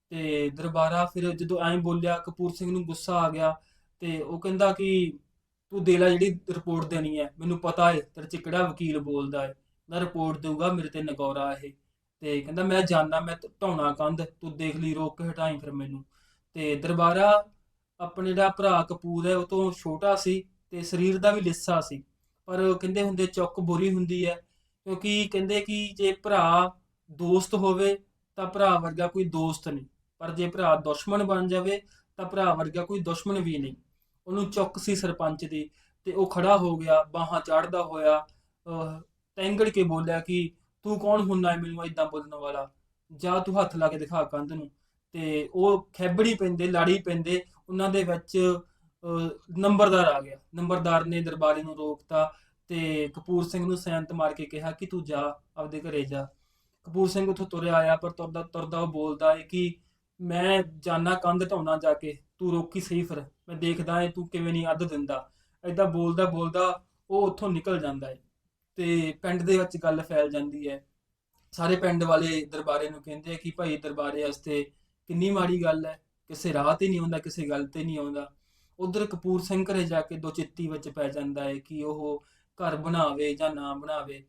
ਤੇ ਦਰਬਾਰਾ ਫਿਰ ਜਦੋਂ ਐਂ ਬੋਲਿਆ, ਕਪੂਰ ਸਿੰਘ ਨੂੰ ਗੁੱਸਾ ਆ ਗਿਆ ਤੇ ਉਹ ਕਹਿੰਦਾ ਕਿ ਤੂੰ ਦੇ ਲੈ ਜਿਹੜੀ ਰਿਪੋਰਟ ਦੇਣੀ ਹੈ, ਮੈਨੂੰ ਪਤਾ ਹੈ, ਤੇਰੇ ਚ ਕਿਹੜਾ ਵਕੀਲ ਬੋਲਦਾ ਹੈ। ਮੈਂ ਰਿਪੋਰਟ ਦੇਊਗਾ, ਮੇਰੇ ਤੇ ਨਗੌਰਾ ਇਹ। ਤੇ ਕਹਿੰਦਾ, ਮੈਂ ਜਾਣਦਾ, ਮੈਂ ਢਾਉਣਾ ਕੰਧ, ਤੂੰ ਦੇਖ ਲਈ, ਰੋਕ ਕੇ ਹਟਾਈ ਫਿਰ ਮੈਨੂੰ। ਤੇ ਦਰਬਾਰਾ ਆਪਣੇ ਜਿਹੜਾ ਭਰਾ ਕਪੂਰ ਹੈ, ਉਹ ਤੋਂ ਛੋਟਾ ਸੀ ਤੇ ਸਰੀਰ ਦਾ ਵੀ ਲਿੱਸਾ ਸੀ। ਪਰ ਕਹਿੰਦੇ ਹੁੰਦੇ, ਚੁੱਕ ਬੁਰੀ ਹੁੰਦੀ ਹੈ, ਕਿਉਂਕਿ ਕਹਿੰਦੇ ਕਿ ਜੇ ਭਰਾ ਦੋਸਤ ਹੋਵੇ, ਤਾਂ ਭਰਾ ਵਰਗਾ ਕੋਈ ਦੋਸਤ ਨਹੀਂ। ਪਰ ਜੇ ਭਰਾ ਦੁਸ਼ਮਣ ਬਣ ਜਾਵੇ, ਤਾਂ ਭਰਾ ਵਰਗਾ ਕੋਈ ਦੁਸ਼ਮਣ ਵੀ ਨਹੀਂ। ਉਹਨੂੰ ਚੁੱਕ ਸੀ ਸਰਪੰਚ ਦੀ ਤੇ ਉਹ ਖੜਾ ਹੋ ਗਿਆ, ਬਾਹਾਂ ਚੜਦਾ ਹੋਇਆ। ਟੈਂਗੜ ਕੇ ਬੋਲਿਆ ਕਿ ਤੂੰ ਕੌਣ ਹੁੰਨਾ ਹੈ ਮੈਨੂੰ ਇਦਾਂ ਬੋਲਣ ਵਾਲਾ? ਜਾ ਤੂੰ ਹੱਥ ਲਾ ਕੇ ਦਿਖਾ ਕੰਧ ਨੂੰ। ਤੇ ਉਹ ਖੈਬੜੀ ਪੈਂਦੇ, ਲਾੜੀ ਪੈਂਦੇ, ਉਹਨਾਂ ਦੇ ਵਿੱਚ ਨੰਬਰਦਾਰ ਆ ਗਿਆ। ਨੰਬਰਦਾਰ ਨੇ ਦਰਬਾਰੀ ਨੂੰ ਰੋਕਤਾ ਤੇ ਕਪੂਰ ਸਿੰਘ ਨੂੰ ਸੈਂਤ ਮਾਰ ਕੇ ਕਿਹਾ ਕਿ ਤੂੰ ਜਾ, ਆਪਦੇ ਘਰੇ ਜਾ। ਕਪੂਰ ਸਿੰਘ ਉੱਥੋਂ ਤੁਰਿਆ ਆਇਆ, ਪਰ ਤੁਰਦਾ ਤੁਰਦਾ ਉਹ ਬੋਲਦਾ ਹੈ ਕਿ ਮੈਂ ਜਾਨਾ ਕੰਧ ਢਾਉਣਾ ਜਾ ਕੇ, ਤੂੰ ਰੋਕੀ ਸਹੀ ਫਿਰ, ਮੈਂ ਦੇਖਦਾ ਏ ਤੂੰ ਕਿਵੇਂ ਨਹੀਂ ਅੱਧ ਦਿੰਦਾ। ਏਦਾਂ ਬੋਲਦਾ ਬੋਲਦਾ ਉਹ ਉੱਥੋਂ ਨਿਕਲ ਜਾਂਦਾ ਹੈ ਤੇ ਪਿੰਡ ਦੇ ਵਿੱਚ ਗੱਲ ਫੈਲ ਜਾਂਦੀ ਹੈ ਸਾਰੇ ਪਿੰਡ ਵਾਲੇ ਦਰਬਾਰੇ ਨੂੰ ਕਹਿੰਦੇ ਆ ਕਿ ਭਾਈ ਦਰਬਾਰੇ ਵਾਸਤੇ ਕਿੰਨੀ ਮਾੜੀ ਗੱਲ ਹੈ ਕਿਸੇ ਰਾਹ ਤੇ ਨਹੀਂ ਆਉਂਦਾ, ਕਿਸੇ ਗੱਲ ਤੇ ਨਹੀਂ ਆਉਂਦਾ। ਉਧਰ ਕਪੂਰ ਸਿੰਘ ਘਰੇ ਜਾ ਕੇ ਦੋ ਚਿੱਤੀ ਵਿੱਚ ਪੈ ਜਾਂਦਾ ਹੈ ਕਿ ਉਹ ਘਰ ਬਣਾਵੇ ਜਾਂ ਨਾ ਬਣਾਵੇ।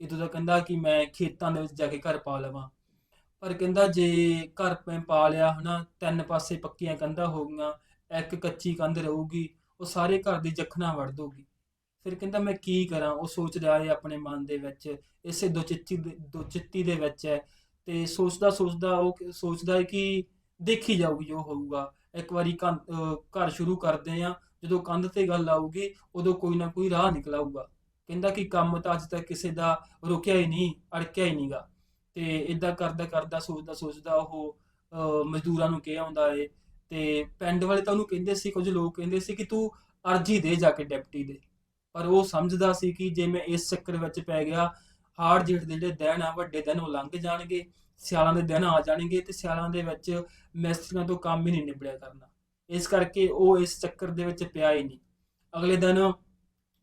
ਇਦੋਂ ਤਾਂ ਕਹਿੰਦਾ ਕਿ ਮੈਂ ਖੇਤਾਂ ਦੇ ਵਿੱਚ ਜਾ ਕੇ ਘਰ ਪਾ ਲਵਾਂ। ਪਰ ਕਹਿੰਦਾ ਜੇ ਘਰ ਮੈਂ ਪਾ ਲਿਆ ਹਨਾ, ਤਿੰਨ ਪਾਸੇ ਪੱਕੀਆਂ ਕੰਧਾਂ ਹੋ ਗਈਆਂ, ਇੱਕ ਕੱਚੀ ਕੰਧ ਰਹੂਗੀ, ਉਹ ਸਾਰੇ ਘਰ ਦੀ ਜਖਣਾ ਵੜ ਦੂਗੀ ਫਿਰ ਕਹਿੰਦਾ ਮੈਂ ਕੀ ਕਰਾਂ? ਉਹ ਸੋਚ ਰਿਹਾ ਹੈ ਆਪਣੇ ਮਨ ਦੇ ਵਿੱਚ, ਇਸੇ ਦੋ ਚਿੱਤੀ ਦੇ- ਵਿੱਚ ਹੈ। ਤੇ ਸੋਚਦਾ ਸੋਚਦਾ ਉਹ ਸੋਚਦਾ ਹੈ ਕਿ ਦੇਖੀ ਜਾਊਗੀ ਜੋ ਹੋਊਗਾ। ਇੱਕ ਵਾਰੀ ਕੰਧ- ਘਰ ਸ਼ੁਰੂ ਕਰਦੇ ਆ ਜਦੋਂ ਕੰਧ ਤੇ ਗੱਲ ਆਊਗੀ, ਉਦੋਂ ਕੋਈ ਨਾ ਕੋਈ ਰਾਹ ਨਿਕਲ ਆਊਗਾ ਕਹਿੰਦਾ ਕਿ ਕੰਮ ਤਾਂ ਅੱਜ ਤੱਕ ਕਿਸੇ ਦਾ ਰੁਕਿਆ ਹੀ ਨਹੀਂ, ਅੜਕਿਆ ਹੀ ਨਹੀਂਗਾ ਤੇ ਇਦਾਂ ਕਰਦਾ ਕਰਦਾ ਸੋਚਦਾ ਸੋਚਦਾ ਉਹ, ਅਹ ਮਜ਼ਦੂਰਾਂ ਨੂੰ ਕਹਿ ਆਉਂਦਾ ਏ ਤੇ ਪਿੰਡ ਵਾਲੇ ਤਾਂ ਉਹਨੂੰ ਕਹਿੰਦੇ ਸੀ, ਕੁਝ ਲੋਕ ਕਹਿੰਦੇ ਸੀ ਕਿ ਤੂੰ ਅਰਜੀ ਦੇ ਜਾ ਕੇ ਡਿਪਟੀ ਦੇ। ਪਰ ਉਹ ਸਮਝਦਾ ਸੀ ਕਿ ਜੇ ਮੈਂ ਇਸ ਚੱਕਰ ਵਿੱਚ ਪੈ ਗਿਆ, ਹਾੜ ਜੇਠ ਦੇ ਜਿਹੜੇ ਦਿਨ ਆ, ਵੱਡੇ ਦਿਨ ਉਹ ਲੰਘ ਜਾਣਗੇ, ਸਿਆਲਾਂ ਦੇ ਦਿਨ ਆ ਜਾਣਗੇ ਤੇ ਸਿਆਲਾਂ ਦੇ ਵਿੱਚ ਮਿਸਤਰੀਆਂ ਤੋਂ ਕੰਮ ਹੀ ਨਹੀਂ ਨਿਬੜਿਆ ਕਰਨਾ। ਇਸ ਕਰਕੇ ਉਹ ਇਸ ਚੱਕਰ ਦੇ ਵਿੱਚ ਪਿਆ ਹੀ ਨਹੀਂ। ਅਗਲੇ ਦਿਨ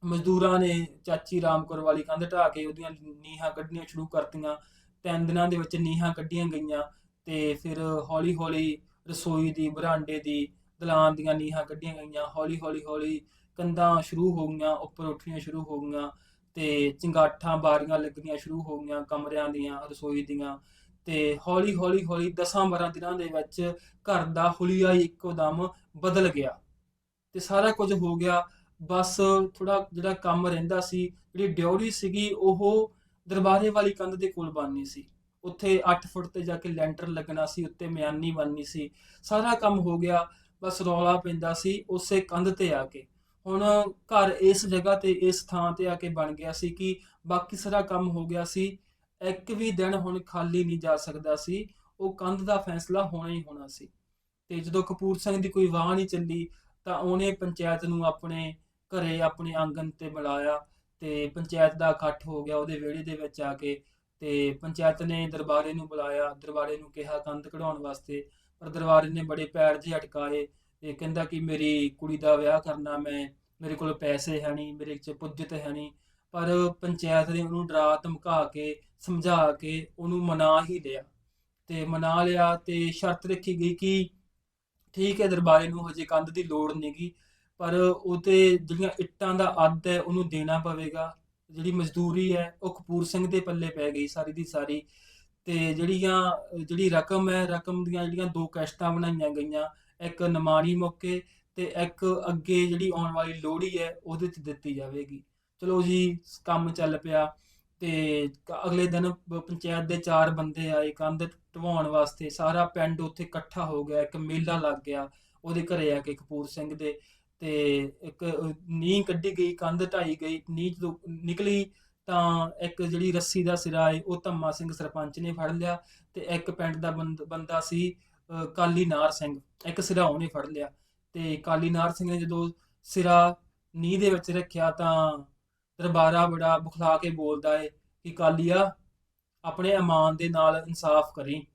ਮਜ਼ਦੂਰਾਂ ਨੇ ਚਾਚੀ ਰਾਮਕੌਰ ਵਾਲੀ ਕੰਧ ਢਾਹ ਕੇ ਉਹਦੀਆਂ ਨੀਹਾਂ ਕੱਢਣੀਆਂ ਸ਼ੁਰੂ ਕਰਤੀਆਂ। ਤਿੰਨ ਦਿਨਾਂ ਦੇ ਵਿੱਚ ਨੀਹਾਂ ਕੱਢੀਆਂ ਗਈਆਂ ਤੇ ਫਿਰ ਹੌਲੀ ਹੌਲੀ ਰਸੋਈ ਦੀ, ਬਰਾਂਡੇ ਦੀ, ਦਲਾਨ ਦੀਆਂ ਨੀਹਾਂ ਕੱਢੀਆਂ ਗਈਆਂ, ਹੌਲੀ ਹੌਲੀ ਹੌਲੀ ਕੰਧਾਂ ਸ਼ੁਰੂ ਹੋ ਗਈਆਂ, ਉੱਪਰ ਉੱਠਣੀਆਂ ਸ਼ੁਰੂ ਹੋ ਗਈਆਂ ਤੇ ਚਿੰਗਾਠਾਂ ਬਾਰੀਆਂ ਲੱਗਣੀਆਂ ਸ਼ੁਰੂ ਹੋ ਗਈਆਂ ਕਮਰਿਆਂ ਦੀਆਂ, ਰਸੋਈ ਦੀਆਂ ਤੇ ਹੌਲੀ ਹੌਲੀ ਹੌਲੀ 10-12 ਦਿਨਾਂ ਦੇ ਵਿੱਚ ਘਰ ਦਾ ਹੁਲੀਆ ਹੀ ਇੱਕੋ ਦਮ ਬਦਲ ਗਿਆ ਤੇ ਸਾਰਾ ਕੁਝ ਹੋ ਗਿਆ। ਬਸ ਥੋੜਾ ਜਿਹੜਾ ਕੰਮ ਰਹਿੰਦਾ ਸੀ, ਜਿਹੜੀ ਡਿਉੜੀ ਸੀਗੀ, ਉਹ ਦਰਬਾਰੇ ਵਾਲੀ ਕੰਧ ਦੇ ਕੋਲ ਬਣਨੀ ਸੀ। ਉੱਥੇ 8 ਫੁੱਟ ਤੇ ਜਾ ਕੇ ਲੈਂਟਰ ਲੱਗਣਾ ਸੀ, ਉੱਤੇ ਮਿਆਨੀ ਬਣਨੀ ਸੀ। ਸਾਰਾ ਕੰਮ ਹੋ ਗਿਆ, ਬਸ ਰੌਲਾ ਪੈਂਦਾ ਸੀ ਉਸੇ ਕੰਧ ਤੇ ਆ ਕੇ। ਹੁਣ ਘਰ ਇਸ ਜਗ੍ਹਾ ਤੇ, ਇਸ ਥਾਂ ਤੇ ਆ ਕੇ ਬਣ ਗਿਆ ਸੀ ਕਿ ਬਾਕੀ ਸਾਰਾ ਕੰਮ ਹੋ ਗਿਆ ਸੀ। ਇੱਕ ਵੀ ਦਿਨ ਹੁਣ ਖਾਲੀ ਨਹੀਂ ਜਾ ਸਕਦਾ ਸੀ। ਉਹ ਕੰਧ ਦਾ ਫੈਸਲਾ ਹੋਣਾ ਹੀ ਹੋਣਾ ਸੀ। ਤੇ ਜਦੋਂ ਕਪੂਰ ਸਿੰਘ ਦੀ ਕੋਈ ਵਾਹ ਨਹੀਂ ਚੱਲੀ, ਤਾਂ ਉਹਨੇ ਪੰਚਾਇਤ ਨੂੰ ਆਪਣੇ ਘਰੇ, ਆਪਣੇ ਆਂਗਣ ਤੇ ਬੁਲਾਇਆ। ਤੇ ਪੰਚਾਇਤ ਦਾ ਇਕੱਠ ਹੋ ਗਿਆ ਉਹਦੇ ਵਿਹੜੇ ਦੇ ਵਿੱਚ ਆ ਕੇ ਤੇ ਪੰਚਾਇਤ ਨੇ ਦਰਬਾਰੇ ਨੂੰ ਬੁਲਾਇਆ, ਦਰਬਾਰੇ ਨੂੰ ਕਿਹਾ ਕੰਧ ਕਢਾਉਣ ਵਾਸਤੇ, ਪਰ ਦਰਬਾਰੇ ਨੇ ਬੜੇ ਪੈਰ ਜਿਹੇ ਅਟਕਾਏ ਤੇ ਕਹਿੰਦਾ ਕਿ ਮੇਰੀ ਕੁੜੀ ਦਾ ਵਿਆਹ ਕਰਨਾ, ਮੈਂ ਮੇਰੇ ਕੋਲ ਪੈਸੇ ਹੈ ਨਹੀਂ, ਮੇਰੇ 'ਚ ਪੁੱਜਤ ਹੈ ਨਹੀਂ, ਪਰ ਪੰਚਾਇਤ ਨੇ ਉਹਨੂੰ ਡਰਾ ਧਮਕਾ ਕੇ, ਸਮਝਾ ਕੇ ਉਹਨੂੰ ਮਨਾ ਹੀ ਲਿਆ ਤੇ ਮਨਾ ਲਿਆ ਤੇ ਸ਼ਰਤ ਰੱਖੀ ਗਈ ਕਿ ਠੀਕ ਹੈ ਦਰਬਾਰੇ ਨੂੰ ਹਜੇ ਕੰਧ ਦੀ ਲੋੜ ਨਹੀਂਗੀ ਪਰ ਉਹਤੇ ਜਿਹੜੀਆਂ ਇੱਟਾਂ ਦਾ ਅੱਧ ਹੈ, ਉਹਨੂੰ ਦੇਣਾ ਪਵੇਗਾ। ਜਿਹੜੀ ਮਜ਼ਦੂਰੀ ਹੈ, ਉਹ ਕਪੂਰ ਸਿੰਘ ਦੇ ਪੱਲੇ ਪੈ ਗਈ ਸਾਰੀ ਦੀ ਸਾਰੀ। ਤੇ ਜਿਹੜੀਆਂ, ਜਿਹੜੀ ਰਕਮ ਹੈ, ਰਕਮ ਦੀਆਂ ਜਿਹੜੀਆਂ ਦੋ ਕਿਸ਼ਤਾਂ ਬਣਾਈਆਂ ਗਈਆਂ, ਇੱਕ ਨਮਾਣੀ ਮੌਕੇ ਤੇ ਇੱਕ ਅੱਗੇ ਜਿਹੜੀ ਆਉਣ ਵਾਲੀ ਲੋਹੜੀ ਹੈ, ਉਹਦੇ 'ਚ ਦਿੱਤੀ ਜਾਵੇਗੀ। ਚਲੋ ਜੀ, ਕੰਮ ਚੱਲ ਪਿਆ ਤੇ ਅਗਲੇ ਦਿਨ ਪੰਚਾਇਤ ਦੇ ਚਾਰ ਬੰਦੇ ਆਏ, ਕੰਧ ਢਵਾਉਣ ਵਾਸਤੇ। ਸਾਰਾ ਪਿੰਡ ਉੱਥੇ ਇਕੱਠਾ ਹੋ ਗਿਆ, ਇੱਕ ਮੇਲਾ ਲੱਗ ਗਿਆ ਉਹਦੇ ਘਰੇ ਆ ਕੇ ਕਪੂਰ ਸਿੰਘ ਦੇ। ਤੇ ਇੱਕ ਨੀਂਹ ਕੱਢੀ ਗਈ ਕੰਧ ਢਾਈ ਗਈ ਨੀਂਹ ਜਦੋਂ ਨਿਕਲੀ ਤਾਂ ਇੱਕ ਜਿਹੜੀ ਰੱਸੀ ਦਾ ਸਿਰਾ ਹੈ ਉਹ ਧੰਮਾ ਸਿੰਘ ਸਰਪੰਚ ਨੇ ਫੜ ਲਿਆ ਤੇ ਇੱਕ ਪਿੰਡ ਦਾ ਬੰਦ- ਬੰਦਾ ਸੀ ਅਹ, ਕਾਲੀ ਨਾਰ ਸਿੰਘ। ਇੱਕ ਸਿਰਾ ਉਹਨੇ ਫੜ ਲਿਆ ਤੇ ਕਾਲੀ ਨਾਰ ਸਿੰਘ ਨੇ ਜਦੋਂ ਸਿਰਾ ਨੀਂਹ ਦੇ ਵਿੱਚ ਰੱਖਿਆ ਤਾਂ ਦਰਬਾਰਾ ਬੜਾ ਬੁਖਲਾ ਕੇ ਬੋਲਦਾ ਏ ਕਿ ਕਾਲੀਆ ਆਪਣੇ ਇਮਾਨ ਦੇ ਨਾਲ ਇਨਸਾਫ ਕਰੀ।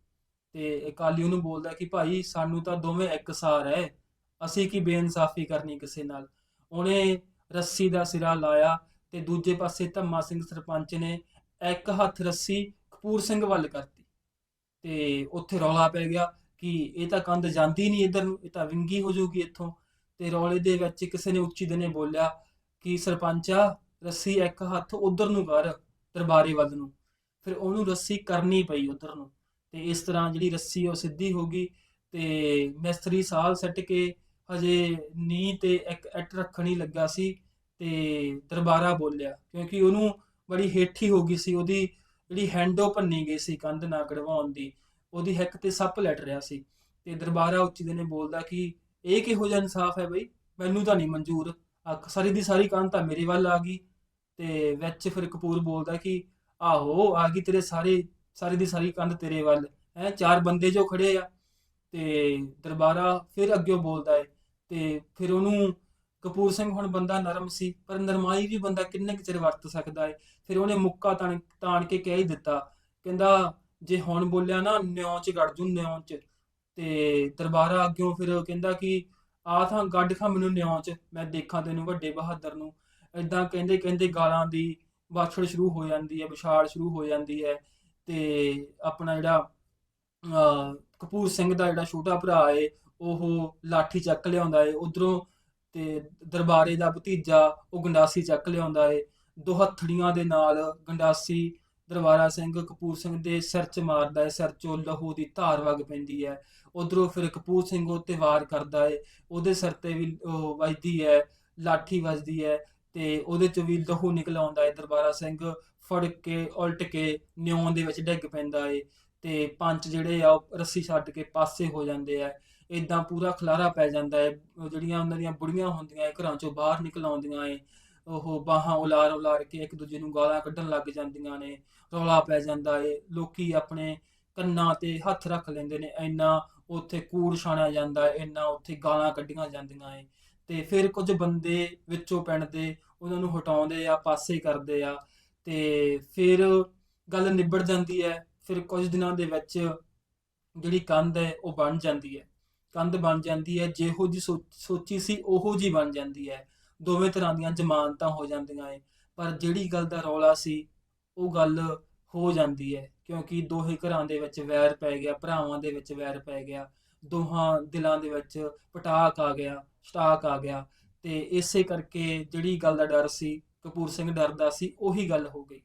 ਤੇ ਕਾਲੀ ਉਹਨੂੰ ਬੋਲਦਾ ਕਿ ਭਾਈ ਸਾਨੂੰ ਤਾਂ ਦੋਵੇਂ ਇੱਕ ਸਾਰ ਹੈ। ਅਸੀਂ ਕੀ ਬੇਇਨਸਾਫੀ ਕਰਨੀ ਕਿਸੇ ਨਾਲ? ਉਹਨੇ ਰੱਸੀ ਦਾ ਸਿਰਾ ਲਾਇਆ ਤੇ ਦੂਜੇ ਪਾਸੇ ਧੰਮਾ ਸਿੰਘ ਸਰਪੰਚ ਨੇ ਇੱਕ ਹੱਥ ਰੱਸੀ ਕਪੂਰ ਸਿੰਘ ਵੱਲ ਕਰਤੀ ਤੇ ਉੱਥੇ ਰੌਲਾ ਪੈ ਗਿਆ ਕਿ ਇਹ ਤਾਂ ਕੰਧ ਜਾਂਦੀ ਨਹੀਂ ਇਧਰ ਨੂੰ, ਇਹ ਤਾਂ ਵਿੰਗੀ ਹੋ ਜਾਊਗੀ ਇੱਥੋਂ। ਤੇ ਰੌਲੇ ਦੇ ਵਿੱਚ ਕਿਸੇ ਨੇ ਉੱਚੀ ਦਨੇ ਬੋਲਿਆ ਕਿ ਸਰਪੰਚਾ, ਰੱਸੀ ਇੱਕ ਹੱਥ ਉਧਰ ਨੂੰ ਕਰ ਦਰਬਾਰੇ ਵੱਲ ਨੂੰ। ਫਿਰ ਉਹਨੂੰ ਰੱਸੀ ਕਰਨੀ ਪਈ ਉਧਰ ਨੂੰ ਤੇ ਇਸ ਤਰ੍ਹਾਂ ਜਿਹੜੀ ਰੱਸੀ ਉਹ ਸਿੱਧੀ ਹੋ ਗਈ ਤੇ ਮਿਸਤਰੀ ਸਾਲ ਸੱਟ ਕੇ ਹਜੇ ਨੀ ਤੇ ਇੱਕ ਐਟ ਰੱਖਣ ਹੀ ਲੱਗਾ ਸੀ ਤੇ ਦਰਬਾਰਾ ਬੋਲਿਆ, ਕਿਉਂਕਿ ਉਹਨੂੰ ਬੜੀ ਹੇਠੀ ਹੋ ਗਈ ਸੀ, ਉਹਦੀ ਜਿਹੜੀ ਹੈਂਡੋ ਭੰਨੀ ਗਈ ਸੀ ਕੰਧ ਨਾ ਕਢਵਾਉਣ ਦੀ, ਉਹਦੀ ਹਿੱਕ ਤੇ ਸੱਪ ਲੈਟ ਰਿਹਾ ਸੀ। ਤੇ ਦਰਬਾਰਾ ਉੱਚੀ ਦੇ ਨੇ ਬੋਲਦਾ ਕਿ ਇਹ ਕਿਹੋ ਜਿਹਾ ਇਨਸਾਫ ਹੈ ਬਈ? ਮੈਨੂੰ ਤਾਂ ਨਹੀਂ ਮਨਜ਼ੂਰ। ਸਾਰੀ ਦੀ ਸਾਰੀ ਕੰਧ ਤਾਂ ਮੇਰੇ ਵੱਲ ਆ ਗਈ। ਤੇ ਵਿੱਚ ਫਿਰ ਕਪੂਰ ਬੋਲਦਾ ਕਿ ਆਹੋ, ਆ ਗਈ ਤੇਰੇ ਸਾਰੇ, ਸਾਰੀ ਦੀ ਸਾਰੀ ਕੰਧ ਤੇਰੇ ਵੱਲ। ਹੈ, ਚਾਰ ਬੰਦੇ ਜੋ ਖੜੇ ਆ। ਤੇ ਦਰਬਾਰਾ ਫਿਰ ਅੱਗੇ ਬੋਲਦਾ ਹੈ ਤੇ ਫਿਰ ਉਹਨੂੰ ਕਪੂਰ ਸਿੰਘ ਹੁਣ ਬੰਦਾ ਨਰਮ ਸੀ ਪਰ ਨਰਮਾਈ ਵੀ ਬੰਦਾ ਕਿੰਨੇ ਕੁ ਚਿਰ ਵਰਤ ਸਕਦਾ ਹੈ ਫਿਰ ਉਹਨੇ ਮੁੱਕਾ ਤਾਣ ਤਾਣ ਕੇ ਕਹਿ ਹੀ ਦਿੱਤਾ ਕਹਿੰਦਾ ਜੇ ਹੁਣ ਬੋਲਿਆ ਨਾ ਨਿਉਂ ਚ ਗੜ ਜੂ ਨਿਉਂ ਚ। ਤੇ ਦਰਬਾਰਾ ਅੱਗਿਓਂ ਫਿਰ ਕਹਿੰਦਾ ਕਿ ਆ ਤਾਂ ਗੱਡ ਖਾਂ ਮੈਨੂੰ ਨਿਉਂ ਚ ਮੈਂ ਦੇਖਾਂ ਤੈਨੂੰ ਵੱਡੇ ਬਹਾਦਰ ਨੂੰ। ਏਦਾਂ ਕਹਿੰਦੇ ਕਹਿੰਦੇ ਗਾਲਾਂ ਦੀ ਵਾਛੜ ਸ਼ੁਰੂ ਹੋ ਜਾਂਦੀ ਹੈ ਵਿਛਾੜ ਸ਼ੁਰੂ ਹੋ ਜਾਂਦੀ ਹੈ ਤੇ ਆਪਣਾ ਜਿਹੜਾ ਅਹ, ਕਪੂਰ ਸਿੰਘ ਦਾ ਜਿਹੜਾ ਛੋਟਾ ਭਰਾ ਏ ਉਹ ਲਾਠੀ ਚੱਕ ਲਿਆਉਂਦਾ ਏ, ਉਧਰੋਂ ਤੇ ਦਰਬਾਰੇ ਦਾ ਭਤੀਜਾ ਉਹ ਗੰਡਾਸੀ ਚੱਕ ਲਿਆਉਂਦਾ ਏ। ਦੋ ਹੱਥੜੀਆਂ ਦੇ ਨਾਲ ਗੰਡਾਸੀ ਦਰਬਾਰਾ ਸਿੰਘ ਕਪੂਰ ਸਿੰਘ ਦੇ ਸਿਰ 'ਚ ਮਾਰਦਾ ਏ, ਸਿਰ 'ਚੋਂ ਲਹੂ ਦੀ ਧਾਰ ਵਗ ਪੈਂਦੀ ਹੈ ਉਧਰੋਂ ਫਿਰ ਕਪੂਰ ਸਿੰਘ ਉਹ ਤੇ ਵਾਰ ਕਰਦਾ ਏ, ਉਹਦੇ ਸਿਰ ਤੇ ਵੀ ਉਹ ਵੱਜਦੀ ਹੈ ਲਾਠੀ ਵੱਜਦੀ ਹੈ ਤੇ ਉਹਦੇ 'ਚ ਵੀ ਲਹੂ ਨਿਕਲ ਆਉਂਦਾ ਏ ਦਰਬਾਰਾ ਸਿੰਘ, ਫੜ ਕੇ, ਉਲਟ ਕੇ ਨਿਉਂ ਦੇ ਵਿੱਚ ਡਿੱਗ ਪੈਂਦਾ ਏ ਤੇ ਪੰਜ ਜਿਹੜੇ ਆ ਉਹ ਰੱਸੀ ਛੱਡ ਕੇ ਪਾਸੇ ਹੋ ਜਾਂਦੇ ਆ। ਇਦਾਂ ਪੂਰਾ ਖਲਾਰਾ ਪੈ ਜਾਂਦਾ ਹੈ ਉਹ ਜਿਹੜੀਆਂ ਉਹਨਾਂ ਦੀਆਂ ਬੁੜੀਆਂ ਹੁੰਦੀਆਂ ਹੈ ਘਰਾਂ ਚੋਂ ਬਾਹਰ ਨਿਕਲ ਆਉਂਦੀਆਂ ਏ, ਉਹ ਬਾਹਾਂ ਉਲਾਰ ਉਲਾਰ ਕੇ ਇੱਕ ਦੂਜੇ ਨੂੰ ਗਾਲਾਂ ਕੱਢਣ ਲੱਗ ਜਾਂਦੀਆਂ ਨੇ, ਰੌਲਾ ਪੈ ਜਾਂਦਾ ਏ, ਲੋਕੀ ਆਪਣੇ ਕੰਨਾਂ ਤੇ ਹੱਥ ਰੱਖ ਲੈਂਦੇ ਨੇ, ਇੰਨਾ ਉੱਥੇ ਕੂੜ ਛਾਣਿਆ ਜਾਂਦਾ ਏ, ਇੰਨਾ ਉੱਥੇ ਗਾਲਾਂ ਕੱਢੀਆਂ ਜਾਂਦੀਆਂ ਏ, ਤੇ ਫਿਰ ਕੁਝ ਬੰਦੇ ਵਿੱਚੋਂ ਪਿੰਡ ਦੇ ਉਹਨਾਂ ਨੂੰ ਹਟਾਉਂਦੇ ਆ, ਪਾਸੇ ਕਰਦੇ ਆ, ਤੇ ਫਿਰ ਗੱਲ ਨਿਬੜ ਜਾਂਦੀ ਹੈ ਫਿਰ ਕੁਝ ਦਿਨਾਂ ਦੇ ਵਿੱਚ ਜਿਹੜੀ ਕੰਧ ਹੈ ਉਹ ਬਣ ਜਾਂਦੀ ਹੈ ਕੰਧ ਬਣ ਜਾਂਦੀ ਹੈ, ਜਿਹੋ ਜੀ ਸੋਚੀ ਸੀ ਉਹੋ ਜੀ ਬਣ ਜਾਂਦੀ ਹੈ। ਦੋਵੇਂ ਤਰ੍ਹਾਂ ਦੀਆਂ ਜ਼ਮਾਨਤਾਂ ਹੋ ਜਾਂਦੀਆਂ ਏ, ਪਰ ਜਿਹੜੀ ਗੱਲ ਦਾ ਰੌਲਾ ਸੀ, ਉਹ ਗੱਲ ਹੋ ਜਾਂਦੀ ਹੈ, ਕਿਉਂਕਿ ਦੋਹੇ ਘਰਾਂ ਦੇ ਵਿੱਚ ਵੈਰ ਪੈ ਗਿਆ, ਭਰਾਵਾਂ ਦੇ ਵਿੱਚ ਵੈਰ ਪੈ ਗਿਆ, ਦੋਹਾਂ ਦਿਲਾਂ ਦੇ ਵਿੱਚ ਪਟਾਕ ਆ ਗਿਆ, ਸਟਾਕ ਆ ਗਿਆ, ਤੇ ਇਸੇ ਕਰਕੇ ਜਿਹੜੀ ਗੱਲ ਦਾ ਡਰ ਸੀ, ਕਪੂਰ ਸਿੰਘ ਡਰਦਾ ਸੀ, ਉਹੀ ਗੱਲ ਹੋ ਗਈ।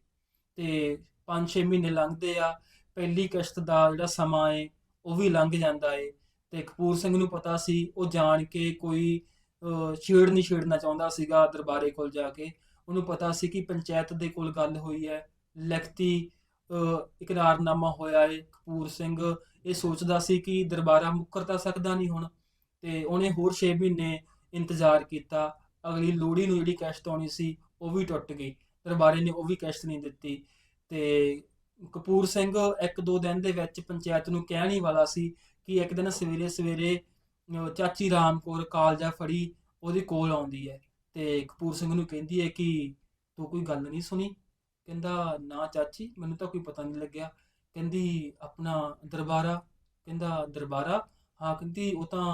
ਤੇ 5-6 ਮਹੀਨੇ ਲੰਘਦੇ ਆ, ਪਹਿਲੀ ਕਿਸ਼ਤ ਦਾ ਜਿਹੜਾ ਸਮਾਂ ਏ, ਉਹ ਵੀ ਲੰਘ ਜਾਂਦਾ ਏ ਤੇ ਕਪੂਰ ਸਿੰਘ ਨੂੰ ਪਤਾ ਸੀ ਉਹ ਜਾਣ ਕੇ ਕੋਈ ਅਹ, ਛੇੜ ਨਹੀਂ ਛੇੜਨਾ ਚਾਹੁੰਦਾ ਸੀਗਾ ਦਰਬਾਰੇ ਕੋਲ ਜਾ ਕੇ। ਉਹਨੂੰ ਪਤਾ ਸੀ ਕਿ ਪੰਚਾਇਤ ਦੇ ਕੋਲ ਗੱਲ ਹੋਈ ਹੈ। ਲਿਖਤੀ ਇਕਰਾਰਨਾਮਾ ਹੋਇਆ ਹੈ ਕਪੂਰ ਸਿੰਘ। ਇਹ ਸੋਚਦਾ ਸੀ ਕਿ ਦਰਬਾਰਾ ਮੁੱਕਰ ਤਾਂ ਸਕਦਾ ਨਹੀਂ ਹੁਣ। ਤੇ ਉਹਨੇ ਹੋਰ 6 ਮਹੀਨੇ ਇੰਤਜ਼ਾਰ ਕੀਤਾ। ਅਗਲੀ ਲੋਹੜੀ ਨੂੰ ਜਿਹੜੀ ਕਿਸ਼ਤ ਆਉਣੀ ਸੀ ਉਹ ਵੀ ਟੁੱਟ ਗਈ। ਦਰਬਾਰੇ ਨੇ ਉਹ ਵੀ ਕਿਸ਼ਤ ਨਹੀਂ ਦਿੱਤੀ। ਤੇ ਕਪੂਰ ਸਿੰਘ ਇੱਕ ਦੋ ਦਿਨ ਦੇ ਵਿੱਚ ਪੰਚਾਇਤ ਨੂੰ ਕਹਿਣ ਹੀ ਵਾਲਾ ਸੀ ਕਿ ਇੱਕ ਦਿਨ ਸਵੇਰੇ ਸਵੇਰੇ ਚਾਚੀ ਰਾਮ ਕੌਰ ਕਾਲਜਾ ਫੜੀ, ਉਹਦੇ ਕੋਲ ਆਉਂਦੀ ਹੈ ਤੇ ਕਪੂਰ ਸਿੰਘ ਨੂੰ ਕਹਿੰਦੀ ਹੈ ਕਿ ਤੂੰ ਕੋਈ ਗੱਲ ਨਹੀਂ ਸੁਣੀ। ਕਹਿੰਦਾ, ਨਾ ਚਾਚੀ, ਮੈਨੂੰ ਤਾਂ ਕੋਈ ਪਤਾ ਨਹੀਂ ਲੱਗਿਆ। ਕਹਿੰਦੀ, ਆਪਣਾ ਦਰਬਾਰਾ। ਕਹਿੰਦਾ, ਦਰਬਾਰਾ? ਹਾਂ, ਕਹਿੰਦੀ, ਉਹ ਤਾਂ,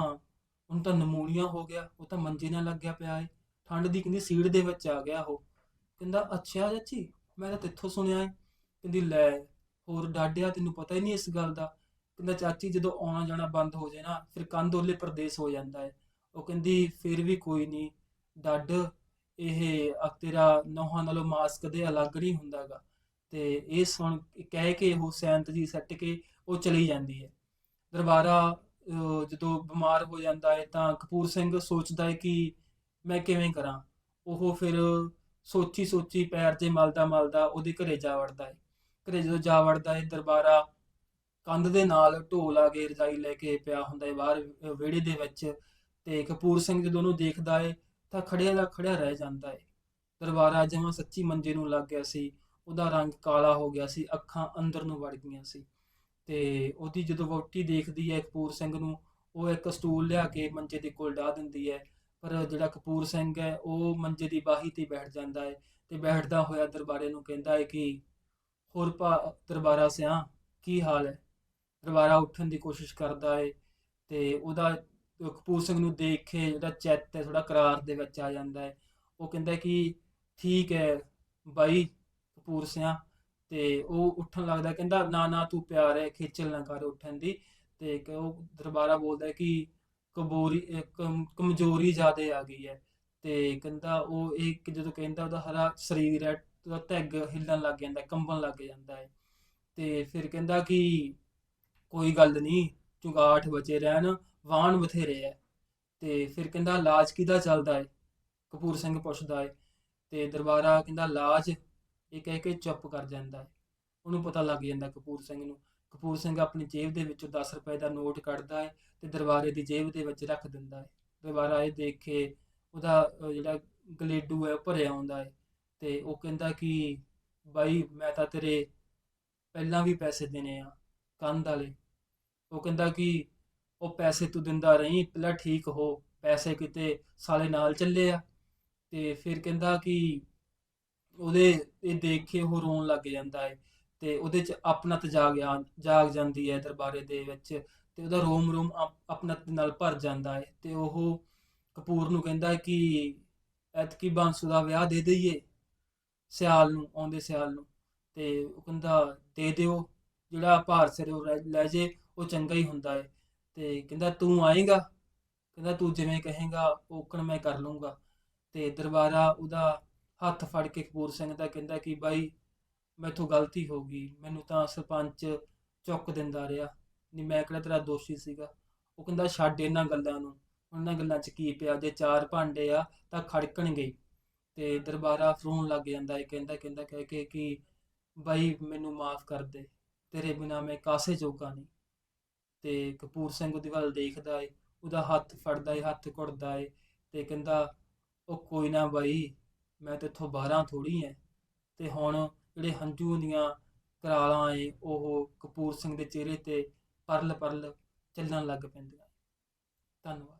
ਉਹਨੂੰ ਤਾਂ ਨਮੂਨੀਆ ਹੋ ਗਿਆ, ਉਹ ਤਾਂ ਮੰਜੇ ਨਾਲ ਲੱਗਿਆ ਪਿਆ ਏ ਠੰਡ ਦੀ ਕਹਿੰਦੀ, ਸੀੜ ਦੇ ਵਿੱਚ ਆ ਗਿਆ ਉਹ। ਕਹਿੰਦਾ, ਅੱਛਾ ਚਾਚੀ, ਮੈਂ ਤਾਂ ਤੇਥੋਂ ਸੁਣਿਆ ਏ ਕਹਿੰਦੀ, ਲੈ, ਹੋਰ ਡਾਡਿਆ ਤੈਨੂੰ ਪਤਾ ਹੀ ਨਹੀਂ ਇਸ ਗੱਲ ਦਾ। ਕਹਿੰਦਾ ਚਾਚੀ ਜਦੋਂ ਆਉਣਾ ਜਾਣਾ ਬੰਦ ਹੋ ਜਾਏ ਨਾ, ਫਿਰ ਕੰਧ ਉਹਲੇ ਪ੍ਰਦੇਸ਼ ਹੋ ਜਾਂਦਾ ਹੈ। ਉਹ ਕਹਿੰਦੀ, ਫਿਰ ਵੀ ਕੋਈ ਨਹੀਂ ਡੱਡ, ਇਹ ਆ ਤੇਰਾ ਨੋਹਾਂ ਨਾਲੋਂ ਮਾਸ ਕਦੇ ਅਲੱਗ ਨਹੀਂ ਹੁੰਦਾਗਾ ਤੇ ਇਹ ਸੁਣ ਕਹਿ ਕੇ ਉਹ ਸੈਂਤ ਜੀ ਸੱਟ ਕੇ ਉਹ ਚਲੀ ਜਾਂਦੀ ਹੈ। ਦਰਬਾਰਾ ਜਦੋਂ ਬਿਮਾਰ ਹੋ ਜਾਂਦਾ ਹੈ ਤਾਂ ਕਪੂਰ ਸਿੰਘ ਸੋਚਦਾ ਹੈ ਕਿ ਮੈਂ ਕਿਵੇਂ ਕਰਾਂ। ਉਹ ਫਿਰ ਸੋਚੀ ਸੋਚੀ ਪੈਰ 'ਤੇ ਮਲਦਾ ਮਲਦਾ ਉਹਦੇ ਘਰੇ ਜਾ ਵੜਦਾ ਹੈ। ਘਰੇ ਜਦੋਂ ਜਾ ਵੜਦਾ ਹੈ, ਦਰਬਾਰਾ ਕੰਧ ਦੇ ਨਾਲ ਢੋਲ ਆ ਕੇ ਰਜਾਈ ਲੈ ਕੇ ਪਿਆ ਹੁੰਦਾ ਹੈ ਬਾਹਰ ਵਿਹੜੇ ਦੇ ਵਿੱਚ ਤੇ ਕਪੂਰ ਸਿੰਘ ਜਦੋਂ ਉਹਨੂੰ ਦੇਖਦਾ ਹੈ ਤਾਂ ਖੜਿਆ ਦਾ ਖੜਿਆ ਰਹਿ ਜਾਂਦਾ ਹੈ ਦਰਬਾਰਾ ਜਮਾ ਸੱਚੀ ਮੰਜੇ ਨੂੰ ਲੱਗ ਗਿਆ ਸੀ, ਉਹਦਾ ਰੰਗ ਕਾਲਾ ਹੋ ਗਿਆ ਸੀ, ਅੱਖਾਂ ਅੰਦਰ ਨੂੰ ਵੜ ਗਈਆਂ ਸੀ। ਤੇ ਉਹਦੀ ਜਦੋਂ ਵਹੁਟੀ ਦੇਖਦੀ ਹੈ ਕਪੂਰ ਸਿੰਘ ਨੂੰ, ਉਹ ਇੱਕ ਸਟੂਲ ਲਿਆ ਕੇ ਮੰਜੇ ਦੇ ਕੋਲ ਢਾ ਦਿੰਦੀ ਹੈ ਪਰ ਜਿਹੜਾ ਕਪੂਰ ਸਿੰਘ ਹੈ ਉਹ ਮੰਜੇ ਦੀ ਬਾਹੀ ਤੇ ਬੈਠ ਜਾਂਦਾ ਹੈ ਤੇ ਬੈਠਦਾ ਹੋਇਆ ਦਰਬਾਰੇ ਨੂੰ ਕਹਿੰਦਾ ਹੈ ਕਿ, ਹੋਰ ਭਾ, ਦਰਬਾਰਾ ਸਿਆਂ ਕੀ ਹਾਲ ਹੈ ਦੁਬਾਰਾ ਉੱਠਣ ਦੀ ਕੋਸ਼ਿਸ਼ ਕਰਦਾ ਹੈ ਤੇ ਉਹਦਾ ਕਪੂਰ ਸਿੰਘ ਨੂੰ ਦੇਖ ਕੇ ਉਹਦਾ ਚਿੱਤ ਹੈ ਥੋੜਾ ਕਰਾਰ ਦੇ ਵਿੱਚ ਆ ਜਾਂਦਾ ਹੈ ਉਹ ਕਹਿੰਦਾ ਕਿ ਠੀਕ ਹੈ ਬਾਈ ਕਪੂਰ ਸਿਆਂ ਤੇ ਉਹ ਉੱਠਣ ਲੱਗਦਾ ਕਹਿੰਦਾ, ਨਾ ਨਾ, ਤੂੰ ਪਿਆਰ ਹੈ ਖੇਚਲ ਨਾ ਕਰ ਉੱਠਣ ਦੀ। ਤੇ ਉਹ ਦਰਬਾਰਾ ਬੋਲਦਾ ਕਿ ਕਬੂਰੀ ਕਮਜ਼ੋਰੀ ਜ਼ਿਆਦੇ ਆ ਗਈ ਹੈ ਤੇ ਕਹਿੰਦਾ ਉਹ ਇਹ ਜਦੋਂ ਕਹਿੰਦਾ ਉਹਦਾ ਹਰਾ ਸਰੀਰ ਹੈ ਉਹਦਾ ਧੱਗ ਹਿੱਲਣ ਲੱਗ ਜਾਂਦਾ ਕੰਬਣ ਲੱਗ ਜਾਂਦਾ ਹੈ ਤੇ ਫਿਰ ਕਹਿੰਦਾ ਕਿ ਕੋਈ ਗੱਲ ਨਹੀਂ ਚੁਗਾਠ ਬਚੇ ਰਹਿਣ ਵਾਹਣ ਬਥੇਰੇ ਹੈ ਤੇ ਫਿਰ ਕਹਿੰਦਾ ਲਾਜ ਕਿਹਦਾ ਚੱਲਦਾ ਏ? ਕਪੂਰ ਸਿੰਘ ਪੁੱਛਦਾ ਹੈ ਤੇ ਦਰਬਾਰਾ ਕਹਿੰਦਾ ਲਾਜ ਇਹ ਕਹਿ ਕੇ ਚੁੱਪ ਕਰ ਜਾਂਦਾ ਹੈ ਉਹਨੂੰ ਪਤਾ ਲੱਗ ਜਾਂਦਾ ਕਪੂਰ ਸਿੰਘ ਨੂੰ। ਕਪੂਰ ਸਿੰਘ ਆਪਣੀ ਜੇਬ ਦੇ ਵਿੱਚੋਂ 10 ਰੁਪਏ ਦਾ ਨੋਟ ਕੱਢਦਾ ਹੈ ਤੇ ਦਰਬਾਰੇ ਦੀ ਜੇਬ ਦੇ ਵਿੱਚ ਰੱਖ ਦਿੰਦਾ ਹੈ ਦਰਬਾਰਾ ਇਹ ਦੇਖ ਕੇ ਉਹਦਾ ਜਿਹੜਾ ਗਲੇਡੂ ਹੈ ਉਹ ਭਰਿਆ ਆਉਂਦਾ ਹੈ ਤੇ ਉਹ ਕਹਿੰਦਾ ਕਿ, ਬਾਈ, ਮੈਂ ਤਾਂ ਤੇਰੇ ਪਹਿਲਾਂ ਵੀ ਪੈਸੇ ਦੇਣੇ ਆ। ਕੰਧ ਵਾਲੇ। ਉਹ ਕਹਿੰਦਾ ਕਿ ਉਹ ਪੈਸੇ ਤੂੰ ਦਿੰਦਾ ਰਹੀਂ, ਪਹਿਲਾਂ ਠੀਕ ਹੋ, ਪੈਸੇ ਕਿਤੇ ਸਾਲੇ ਨਾਲ ਚੱਲੇ ਆ। ਤੇ ਫਿਰ ਕਹਿੰਦਾ ਕਿ ਉਹਦੇ, ਇਹ ਦੇਖ ਕੇ ਉਹ ਰੋਣ ਲੱਗ ਜਾਂਦਾ ਹੈ ਤੇ ਉਹਦੇ ਚ ਆਪਣਤ ਜਾਗ ਜਾਗ ਜਾਂਦੀ ਹੈ ਦਰਬਾਰੇ ਦੇ ਵਿੱਚ। ਤੇ ਉਹਦਾ ਰੋਮ ਰੋਮ ਆਪ- ਆਪਣਤ ਨਾਲ ਭਰ ਜਾਂਦਾ ਹੈ ਤੇ ਉਹ ਕਪੂਰ ਨੂੰ ਕਹਿੰਦਾ ਕਿ ਐਤਕੀ ਬਾਂਸੂ ਦਾ ਵਿਆਹ ਦੇ ਦਈਏ ਸਿਆਲ ਨੂੰ, ਆਉਂਦੇ ਸਿਆਲ ਨੂੰ। ਤੇ ਉਹ ਕਹਿੰਦਾ, ਦੇ ਦਿਓ। ਜਿਹੜਾ ਭਾਰ ਸਿਰ ਉਹ ਰਹਿ- ਲੈ ਜੇ, ਉਹ ਚੰਗਾ ਹੀ ਹੁੰਦਾ ਹੈ ਤੇ ਕਹਿੰਦਾ ਤੂੰ ਆਏਗਾ? ਕਹਿੰਦਾ ਤੂੰ ਜਿਵੇਂ ਕਹੇਗਾ, ਓਕਣ ਮੈਂ ਕਰ ਲੂੰਗਾ ਤੇ ਦਰਬਾਰਾ ਉਹਦਾ ਹੱਥ ਫੜ ਕੇ ਕਪੂਰ ਸਿੰਘ ਦਾ ਕਹਿੰਦਾ ਕਿ ਬਾਈ, ਮੈਥੋਂ ਗਲਤੀ ਹੋ ਗਈ। ਮੈਨੂੰ ਤਾਂ ਸਰਪੰਚ ਚੁੱਕ ਦਿੰਦਾ ਰਿਹਾ। ਨਹੀਂ ਮੈਂ ਕਿਹੜਾ ਤੇਰਾ ਦੋਸ਼ੀ ਸੀਗਾ? ਉਹ ਕਹਿੰਦਾ ਛੱਡ ਇਹਨਾਂ ਗੱਲਾਂ ਨੂੰ। ਉਹਨਾਂ ਗੱਲਾਂ 'ਚ ਕੀ ਪਿਆ? ਜੇ ਚਾਰ ਭਾਂਡੇ ਆ, ਤਾਂ ਖੜਕਣਗੇ ਹੀ। ਤੇ ਦਰਬਾਰਾ ਫਰੋਣ ਲੱਗ ਜਾਂਦਾ ਹੈ ਕਹਿੰਦਾ ਕਹਿੰਦਾ ਕਹਿ ਕੇ ਕਿ ਬਾਈ, ਮੈਨੂੰ ਮਾਫ ਕਰ ਦੇ। ਤੇਰੇ ਬਿਨਾ ਮੈਂ ਕਾਸੇ ਜੋਗਾ ਨਹੀਂ। ਤੇ ਕਪੂਰ ਸਿੰਘ ਉਹਦੇ ਵੱਲ ਦੇਖਦਾ ਏ, ਉਹਦਾ ਹੱਥ ਫੜਦਾ ਏ, ਹੱਥ ਘੁੱਟਦਾ ਏ ਤੇ ਕਹਿੰਦਾ, ਉਹ ਕੋਈ ਨਾ ਬਾਈ, ਮੈਂ ਤੇਥੋਂ ਬਾਹਰਾਂ ਥੋੜੀ ਐ। ਤੇ ਹੁਣ ਜਿਹੜੇ ਹੰਝੂ ਦੀਆਂ ਕਰਾਲਾਂ ਏ, ਉਹ ਕਪੂਰ ਸਿੰਘ ਦੇ ਚਿਹਰੇ ਤੇ ਪਰਲ ਪਰਲ ਚੱਲਣ ਲੱਗ ਪੈਂਦੀਆਂ ਧੰਨਵਾਦ।